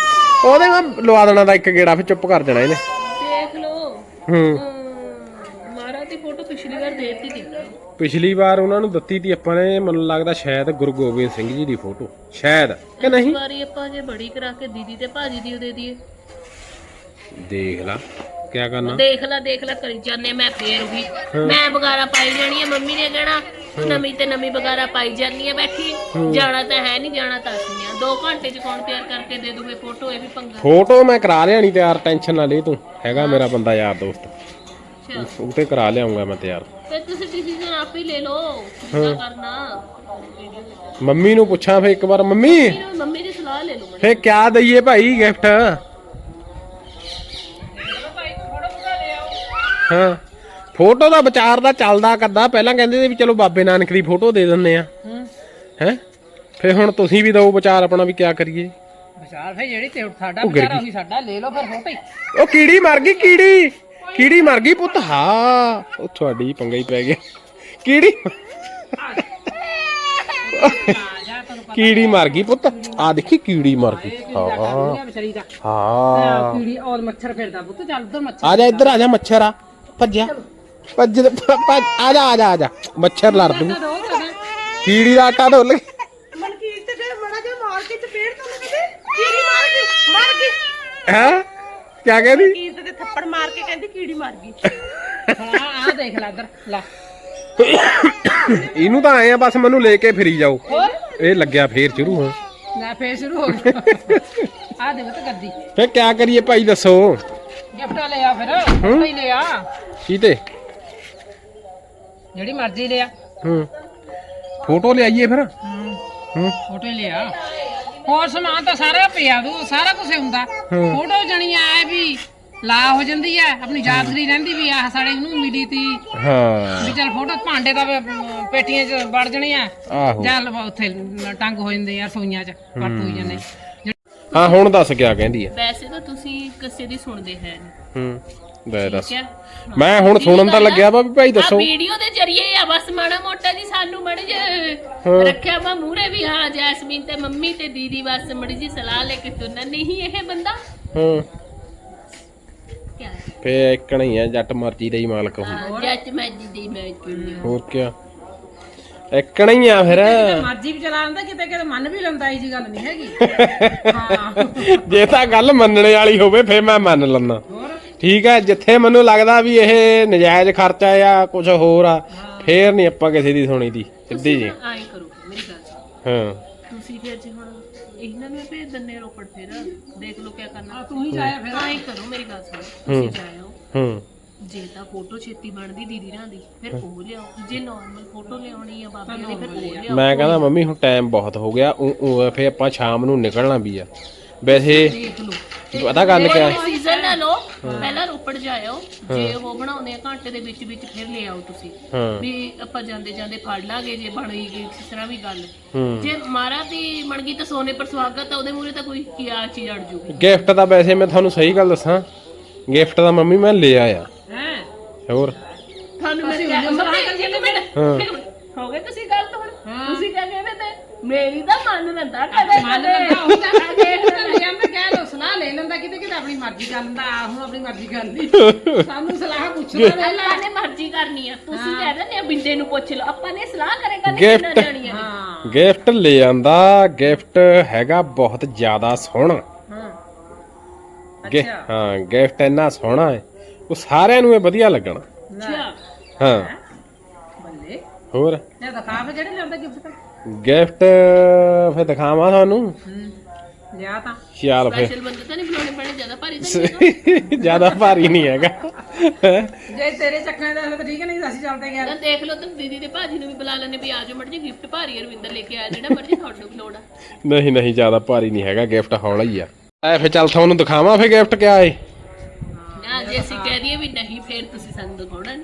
ਉਹਦੇ ਮੈਂ ਲਵਾ ਦੇਣਾ ਦਾ ਇੱਕ ਗੇੜਾ ਫਿਰ ਚੁੱਪ ਕਰ ਜਾਣਾ ਇਹਨੇ। ਮਹਾਰਾਜ ਦੀ ਫੋਟੋ ਪਿਛਲੀ ਵਾਰ ਦੇ ਦਿੱਤੀ ਸੀ। ਇਹਨਾਂ ਨੂੰ। ਪਿਛਲੀ ਵਾਰ ਉਹਨਾਂ ਨੂੰ ਦਿੱਤੀ ਤੀ ਆਪਾਂ ਨੇ ਮੈਨੂੰ ਲੱਗਦਾ ਸ਼ਾਇਦ ਗੁਰੂ ਗੋਬਿੰਦ ਸਿੰਘ ਜੀ ਦੀ ਫੋਟੋ ਸ਼ਾਇਦ ਕਿ ਨਹੀਂ? ਇਸ ਵਾਰੀ ਆਪਾਂ ਜੇ ਬੜੀ ਕਰਾ ਕੇ ਦੀਦੀ ਤੇ ਭਾਜੀ ਦੀ ਉਹ ਦੇ ਦਈਏ ਦੇਖ ਲਾ। ਕਿਆ ਕਰਨਾ? ਦੇਖ ਲੈ ਦੇਖ ਲੈ ਕਰੀ ਜਾਂਦੇ ਮੈਂ ਫੇਰ ਵੀ। ਮੈਂ ਬਗਾਰਾ ਪਾਈ ਜਾਣੀ ਆ ਮੰਮੀ ਨੇ ਕਹਿਣਾ ਨਵੀਂ ਤੇ ਨਵੀਂ ਬਗਾਰਾ ਪਾਈ ਜਾਨੀ ਆ ਬੈਠੀ। ਜਾਣਾ ਤਾਂ ਹੈ ਨਹੀਂ ਜਾਣਾ ਤਾਂ ਅਸੀਂ ਆ। 2 ਘੰਟੇ ਚ ਕੌਣ ਤਿਆਰ ਕਰਕੇ ਦੇ ਦੂਵੇ ਫੋਟੋ ਇਹ ਵੀ ਪੰਗਾ। ਫੋਟੋ ਮੈਂ ਕਰਾ ਲਿਆ ਨਹੀਂ ਤਿਆਰ ਟੈਨਸ਼ਨ ਨਾ ਲੈ ਤੂੰ। ਹੈਗਾ ਮੇਰਾ ਬੰਦਾ ਯਾਰ ਦੋਸਤ। ਅੱਛਾ। ਉਹ ਤੇ ਕਰਾ ਲਿਆਉਂਗਾ ਮੈਂ ਤਿਆਰ। ਤੇ ਤੁਸੀਂ ਡਿਸੀਜਨ ਆਪ ਹੀ ਲੈ ਲਓ ਕਿੱਦਾਂ ਕਰਨਾ। ਮੰਮੀ ਨੂੰ ਪੁੱਛਾਂ ਫੇ ਇੱਕ ਵਾਰ। ਮੰਮੀ! ਮੰਮੀ ਦੀ ਸਲਾਹ ਲੈ ਲਓ। ਫੇ ਕਿਆ ਦਈਏ ਭਾਈ ਗਿਫਟ ਹਾਂ। ਫੋਟੋ ਦਾ ਵਿਚਾਰ ਦਾ ਚੱਲਦਾ ਕਰਦਾ। ਪਹਿਲਾਂ ਕਹਿੰਦੇ ਸੀ ਵੀ ਚਲੋ ਬਾਬੇ ਨਾਨਕ ਦੀ ਫੋਟੋ ਦੇ ਦਿੰਨੇ ਆ। ਹੈ। ਫੇ ਹੁਣ ਤੁਸੀਂ ਵੀ ਦਿਓ ਵਿਚਾਰ ਆਪਣਾ ਵੀ ਕਿਆ ਕਰੀਏ। ਵਿਚਾਰ ਫੇ ਜਿਹੜੀ ਤੇ ਸਾਡਾ ਵਿਚਾਰਾ। ਉਹੀ ਸਾਡਾ ਲੈ ਲਓ ਫਿਰ ਫੋਟੋ ਹੀ। ਉਹ ਕੀੜੀ ਮਰ ਗਈ ਕੀੜੀ। ਕੀੜੀ ਮਰ ਗਈ ਪੁੱਤ ਹਾਂ। ਉਹ ਤੁਹਾਡੀ ਪੰਗਾ ਹੀ ਪੈ ਗਿਆ। ਕੀੜੀ ਕੀੜੀ ਮਰ ਗਈ ਪੁੱਤ। ਆ ਦੇਖੀ ਕੀੜੀ ਮਰ ਗਈ। ਹਾਂ। ਹਾਂ। ਕੀੜੀ ਔਰ ਮੱਛਰ ਫਿਰਦਾ ਪੁੱਤ ਚੱਲ ਉਧਰ ਮੱਛਰ ਆ ਜਾ ਇੱਧਰ ਆ ਜਾ ਮੱਛਰ ਆ। ਭੱਜਿਆ। ਭੱਜ ਭ- ਭੱਜ ਆ ਜਾ ਆ ਜਾ ਆ ਜਾ। ਮੱਛਰ ਲੜ ਦੂ। ਕੀੜੀ ਦਾ ਆਟਾ ਢੋਲ ਮਨਕੀਰ ਤੇ ਫਿਰ ਮੜਾ ਜਾ ਮਾਰ ਕੇ ਚਪੇੜ ਤੋਂ ਕਦੇ ਕੀੜੀ ਮਾਰ ਗਈ ਮਰ ਗਈ ਹੈ? ਕਿਆ ਕਹਿੰਦੀ? ਕੀਰ ਤੇ ਥੱਪੜ ਮਾਰ ਕੇ ਕਹਿੰਦੀ ਕੀੜੀ ਮਰ ਗਈ। (laughs) ਹਾਂ ਆ ਦੇਖ ਲੈ ਇੱਧਰ ਲੈ। ਇਹਨੂੰ ਤਾਂ ਆਏ ਆ ਬਸ ਮੈਨੂੰ ਲੈ ਕੇ ਫਿਰੀ ਜਾਓ। ਇਹ ਲੱਗਿਆ ਫੇਰ ਸ਼ੁਰੂ ਹੋਣ। ਲੈ ਫੇਰ ਸ਼ੁਰੂ ਹੋ ਗਿਆ। (laughs) ਆ ਦੇ ਪੁੱਤ ਗੱਦੀ ਫੇ ਕਿਆ ਕਰੀਏ ਭਾਈ ਦੱਸੋ। ਗਿਫਟ ਲੈ ਆ ਫਿਰ। ਫੋਟੋ ਹੀ ਲੈ ਆ। ਕੀ ਤੇ? ਜਿਹੜੀ ਮਰਜ਼ੀ ਲੈ ਆ। ਹੂੰ। ਫੋਟੋ ਲਿਆਈਏ ਫਿਰ। ਹੂੰ। ਫੋਟੋ ਹੀ ਲੈ ਆ। ਹੋਰ ਸਮਾਨ ਤਾਂ ਸਾਰਾ ਪਿਆ ਦੂ ਸਾਰਾ ਕੁਝ ਹੁੰਦਾ। ਹੂੰ। ਫੋਟੋ ਜਣੀ ਆਏ ਵੀ ਲਾ ਹੋ ਜਾਂਦੀ ਆ ਆਪਣੀ ਯਾਦਗਰੀ ਰਹਿੰਦੀ ਵੀ ਆਹ ਸਾਡੇ ਨੂੰ ਮਿਲੀ ਤੀ। ਹਾਂ। ਵੀ ਚਲ ਫੋਟੋ ਭਾਂਡੇ ਦਾ ਪੇਟੀਆਂ 'ਚ ਵੜ ਜਣੇ ਆ। ਆਹੋ। ਜਾਂ ਲਵਾ ਉੱਥੇ ਟੰਗ ਹੋ ਜਾਂਦੇ ਆ ਸੋਈਆਂ 'ਚ ਵਰਤ ਹੋਈ ਜਾਂਦੇ। ਹਾਂ। ਹੁਣ ਦੱਸ ਕਿਆ ਕਹਿੰਦੀ ਆ। ਵੈਸੇ ਤਾਂ ਤੁਸੀਂ ਕਿਸੇ ਦੀ ਸੁਣਦੇ ਹੈ ਨਹੀਂ ਹੂੰ ਲੈ ਦੱਸ। ਠੀਕ ਹੈ ਮੈਂ ਹੁਣ ਸੁਣਨ ਤਾਂ ਲੱਗਿਆ ਵਾ ਵੀ ਭਾਈ ਆ ਦੱਸੋ। ਵੀਡੀਓ ਦੇ ਜ਼ਰੀਏ ਆ ਬਸ ਮਾੜਾ ਮੋਟਾ ਜੀ ਸਾਨੂੰ ਮੜ ਜੇ ਹਾਂ। ਰੱਖਿਆ ਵਾ ਮੂਰੇ ਵੀ ਹਾਂ ਜੈਸਮੀਨ ਤੇ ਮੰਮੀ ਤੇ ਦੀਦੀ ਬਸ ਮੜੀ ਜੀ ਸਲਾਹ ਲੈ ਕੇ ਤੁਰਨਾ। ਨਹੀਂ ਇਹ ਬੰਦਾ? ਹਾਂ। ਕਿਆ? ਫੇ ਇੱਕਣ ਹੀ ਆ ਜੱਟ ਮਰਜ਼ੀ ਦਾ ਹੀ ਮਾਲਕ ਹੁੰਦਾ ਹਾਂ, ਜੱਟ ਮੈਂ ਦੀ ਮੈਂ ਚੁੰਨੀ ਹੋਰ ਕਿਆ? ਇੱਕਣ ਹੀ ਆ ਫਿਰ। ਮਰਜ਼ੀ ਵੀ ਚਲਾ ਲੈਂਦਾ ਕਿਤੇ ਕਿਤੇ ਮੰਨ ਵੀ ਲੈਂਦਾ ਇਹ ਜੀ ਗੱਲ ਨਹੀਂ ਹੈਗੀ। ਹਾਂ। ਜੇ ਤਾਂ ਗੱਲ ਮੰਨਣੇ ਵਾਲੀ ਹੋਵੇ ਫੇ ਮੈਂ ਮੰਨ ਲੈਣਾ ਹੋਰ? ਠੀਕ ਹੈ ਜਿੱਥੇ ਮੈਨੂੰ ਲੱਗਦਾ ਵੀ ਇਹ ਨਜਾਇਜ਼ ਖਰਚਾ ਆ ਕੁਝ ਹੋਰ ਆ ਫੇਰ ਨਹੀਂ ਆਪਾਂ ਕਿਸੇ ਦੀ ਸੁਣੀ ਦੀ ਸਿੱਧੀ ਜੀ। ਆਏ ਕਰੋ ਮੇਰੀ ਗੱਲ ਸੁਣੋ। ਹਾਂ। ਤੁਸੀਂ ਫਿਰ ਜੇ ਹੁਣ ਇਹਨਾਂ ਨੂੰ ਭੇਜ ਦਿੰਨੇ ਰੋਪੜ ਫਿਰ? ਦੇਖ ਲਓ ਕਿਆ ਕਰਨਾ। ਆ ਤੂੰ ਹੀ ਜਾਇਆ ਫਿਰ। ਆਏ ਕਰੋ ਮੇਰੀ ਗੱਲ ਸੁਣੋ। ਤੁਸੀਂ ਜਾਇਓ। ਹੂੰ। ਜੇ ਤਾਂ ਫੋਟੋ ਛੇਤੀ ਬਣਦੀ ਦੀਦੀ ਰਾਂ ਦੀ ਫਿਰ ਉਹ ਲਿਆਓ। ਜੇ ਨਾਰਮਲ ਫੋਟੋ ਲਿਆਉਣੀ ਆ ਬਾਬੇ ਦੀ ਫਿਰ ਉਹ ਲਿਆਓ। ਮੈਂ ਕਹਿੰਦਾ ਮੰਮੀ ਹੁਣ ਟਾਈਮ ਬਹੁਤ ਹੋ ਗਿਆ। ਉਹ- ਫੇ ਆਪਾਂ ਸ਼ਾਮ ਨੂੰ ਨਿਕਲਣਾ ਵੀ ਆ। ਵੈਸੇ ਦੇਖ ਲਓ। ਪਤਾ ਗੱਲ ਕਿਆ? ਹੈ ਸੀਜ਼ਨ ਨਾ ਲਓ ਪਹਿਲਾਂ ਰੋਪੜ ਜਾਇਓ। ਜੇ ਉਹ ਬਣਾਉਂਦੇ ਆ ਘੰਟੇ ਦੇ ਵਿੱਚ ਵਿੱਚ ਫਿਰ ਲਿਆਓ ਤੁਸੀਂ। ਹਾਂ। ਵੀ ਆਪਾਂ ਜਾਂਦੇ ਜਾਂਦੇ ਫੜ ਲਾਂਗੇ ਜੇ ਬਣ ਗਈ ਕਿਸ ਤਰ੍ਹਾਂ ਵੀ ਗੱਲ। ਹੂੰ। ਜੇ ਮਾਰਾ ਦੀ ਬਣ ਗਈ ਤਾਂ ਸੋਨੇ ਪਰ ਸੁਹਾਗਤ ਆ ਉਹਦੇ ਮੂਰੇ ਤਾਂ ਕੋਈ ਕੀ ਆ ਚੀਜ਼ ਅੜ ਜੂਗੀ। ਗਿਫਟ ਤਾਂ ਵੈਸੇ ਮੈਂ ਤੁਹਾਨੂੰ ਸਹੀ ਗੱਲ ਦੱਸਾਂ। ਗਿਫਟ ਤਾਂ ਮੰਮੀ ਮੈਂ ਲਿਆ ਆ ਹੋਰ? ਤੁਹਾਨੂੰ ਮੈਂ ਕਿਹਾ ਮੰਮੀ ਇੱਕ ਮਿੰਟ। ਇੱਕ ਮਿੰਟ। ਹੋ ਗਏ ਤੁਸੀਂ ਗੱਲ ਤੋਂ ਹੁਣ ਤੁਸੀਂ ਕਹਿੰਦੇ ਤੇ ਮੇਰੀ ਤਾਂ ਮਨ ਰੰਦਾ ਕਦੇ ਮੰਨ ਲੈਂਦਾ ਉਹ ਤਾਂ ਦੇਖ ਲੈ ਜਾਂਦਾ ਕਹਿ ਲੋ ਸਲਾਹ ਲੈ ਲੈਂਦਾ ਕਿਤੇ ਕਿਤੇ ਆਪਣੀ ਮਰਜ਼ੀ ਕਰ ਲੈਂਦਾ ਆਹ ਹੁਣ ਆਪਣੀ ਮਰਜ਼ੀ ਕਰ ਲਈ ਸਾਨੂੰ ਸਲਾਹ ਪੁੱਛਦਾ ਰਹਿ ਅੱਲਾ ਨੇ ਮਰਜ਼ੀ ਕਰਨੀ ਆ। ਤੁਸੀਂ ਕਹਿ ਦਿੰਦੇ ਆ ਬਿੰਦੇ ਨੂੰ ਪੁੱਛ ਲਓ। ਆਪਾਂ ਨੇ ਸਲਾਹ ਕਰੇਗਾ ਨਹੀਂ Gift। ਕਿੰਨਾ ਜਾਣੀ ਆ। ਹਾਂ। ਗਿਫਟ ਲੈ ਆਂਦਾ। ਗਿਫਟ ਹੈਗਾ ਬਹੁਤ ਜ਼ਿਆਦਾ ਸੋਹਣਾ। ਹਾਂ। ਗਿ- ਅੱਛਾ। ਹਾਂ ਗਿਫਟ ਇੰਨਾ ਸੋਹਣਾ ਹੈ। ਉਹ ਸਾਰਿਆਂ ਨੂੰ ਇਹ ਵਧੀਆ ਲੱਗਣਾ। ਅੱਛਾ। ਹਾਂ। ਬੱਲੇ। ਹੋਰ? ਇਹ ਦਿਖਾ ਫਿਰ ਜਿਹੜੇ ਲੈਂਦਾ ਗਿਫਟ ਗਿਫਟ ਫੇ ਦਿਖਾਵਾਂ ਤੁਹਾਨੂੰ। ਹੂੰ। ਲਿਆ ਤਾਂ। ਚੱਲ ਸਪੈਸ਼ਲ ਬੰਦੇ ਤਾਂ ਨਹੀਂ ਬੁਲਾਉਣੇ ਪੈਣੇ ਜ਼ਿਆਦਾ ਭਾਰੀ ਤਾਂ ਨਹੀਂ ਜ਼ਿਆਦਾ ਭਾਰੀ ਨਹੀਂ ਹੈਗਾ। ਜੇ ਤੇਰੇ ਚੱਕਰਾਂ ਦਾ ਤਾਂ ਠੀਕ ਹੈ ਨਹੀਂ ਤਾਂ ਅਸੀਂ ਚੱਲਦੇ ਗਿਆ ਤਾਂ ਦੇਖ ਲਓ ਤਾਂ ਦੀਦੀ ਤੇ ਭਾਜੀ ਨੂੰ ਵੀ ਬੁਲਾ ਲੈਣੇ ਵੀ ਆਜੋ ਮੜ ਜੀ ਗਿਫਟ ਭਾਰੀ ਆ, ਰਵਿੰਦਰ ਲੈ ਕੇ ਆਇਆ ਜਿਹੜਾ ਮਰਜ਼ੀ ਤੁਹਾਨੂੰ ਲੋੜ ਆ। ਨਹੀਂ ਨਹੀਂ ਜ਼ਿਆਦਾ ਭਾਰੀ ਨਹੀਂ ਹੈਗਾ ਗਿਫਟ ਹੌਲਾ ਹੀ ਆ। ਐ ਫੇ ਚੱਲ ਤੁਹਾਨੂੰ ਦਿਖਾਵਾਂ ਫੇ ਗਿਫਟ ਕਿਆ ਏ। ਨਾ ਜੇ ਅਸੀਂ ਕਹਿ ਦਈਏ ਵੀ ਨਹੀਂ ਫੇਰ ਤੁਸੀਂ ਸਾਨੂੰ ਦਿਖਾਉਣਾ ਨੀ।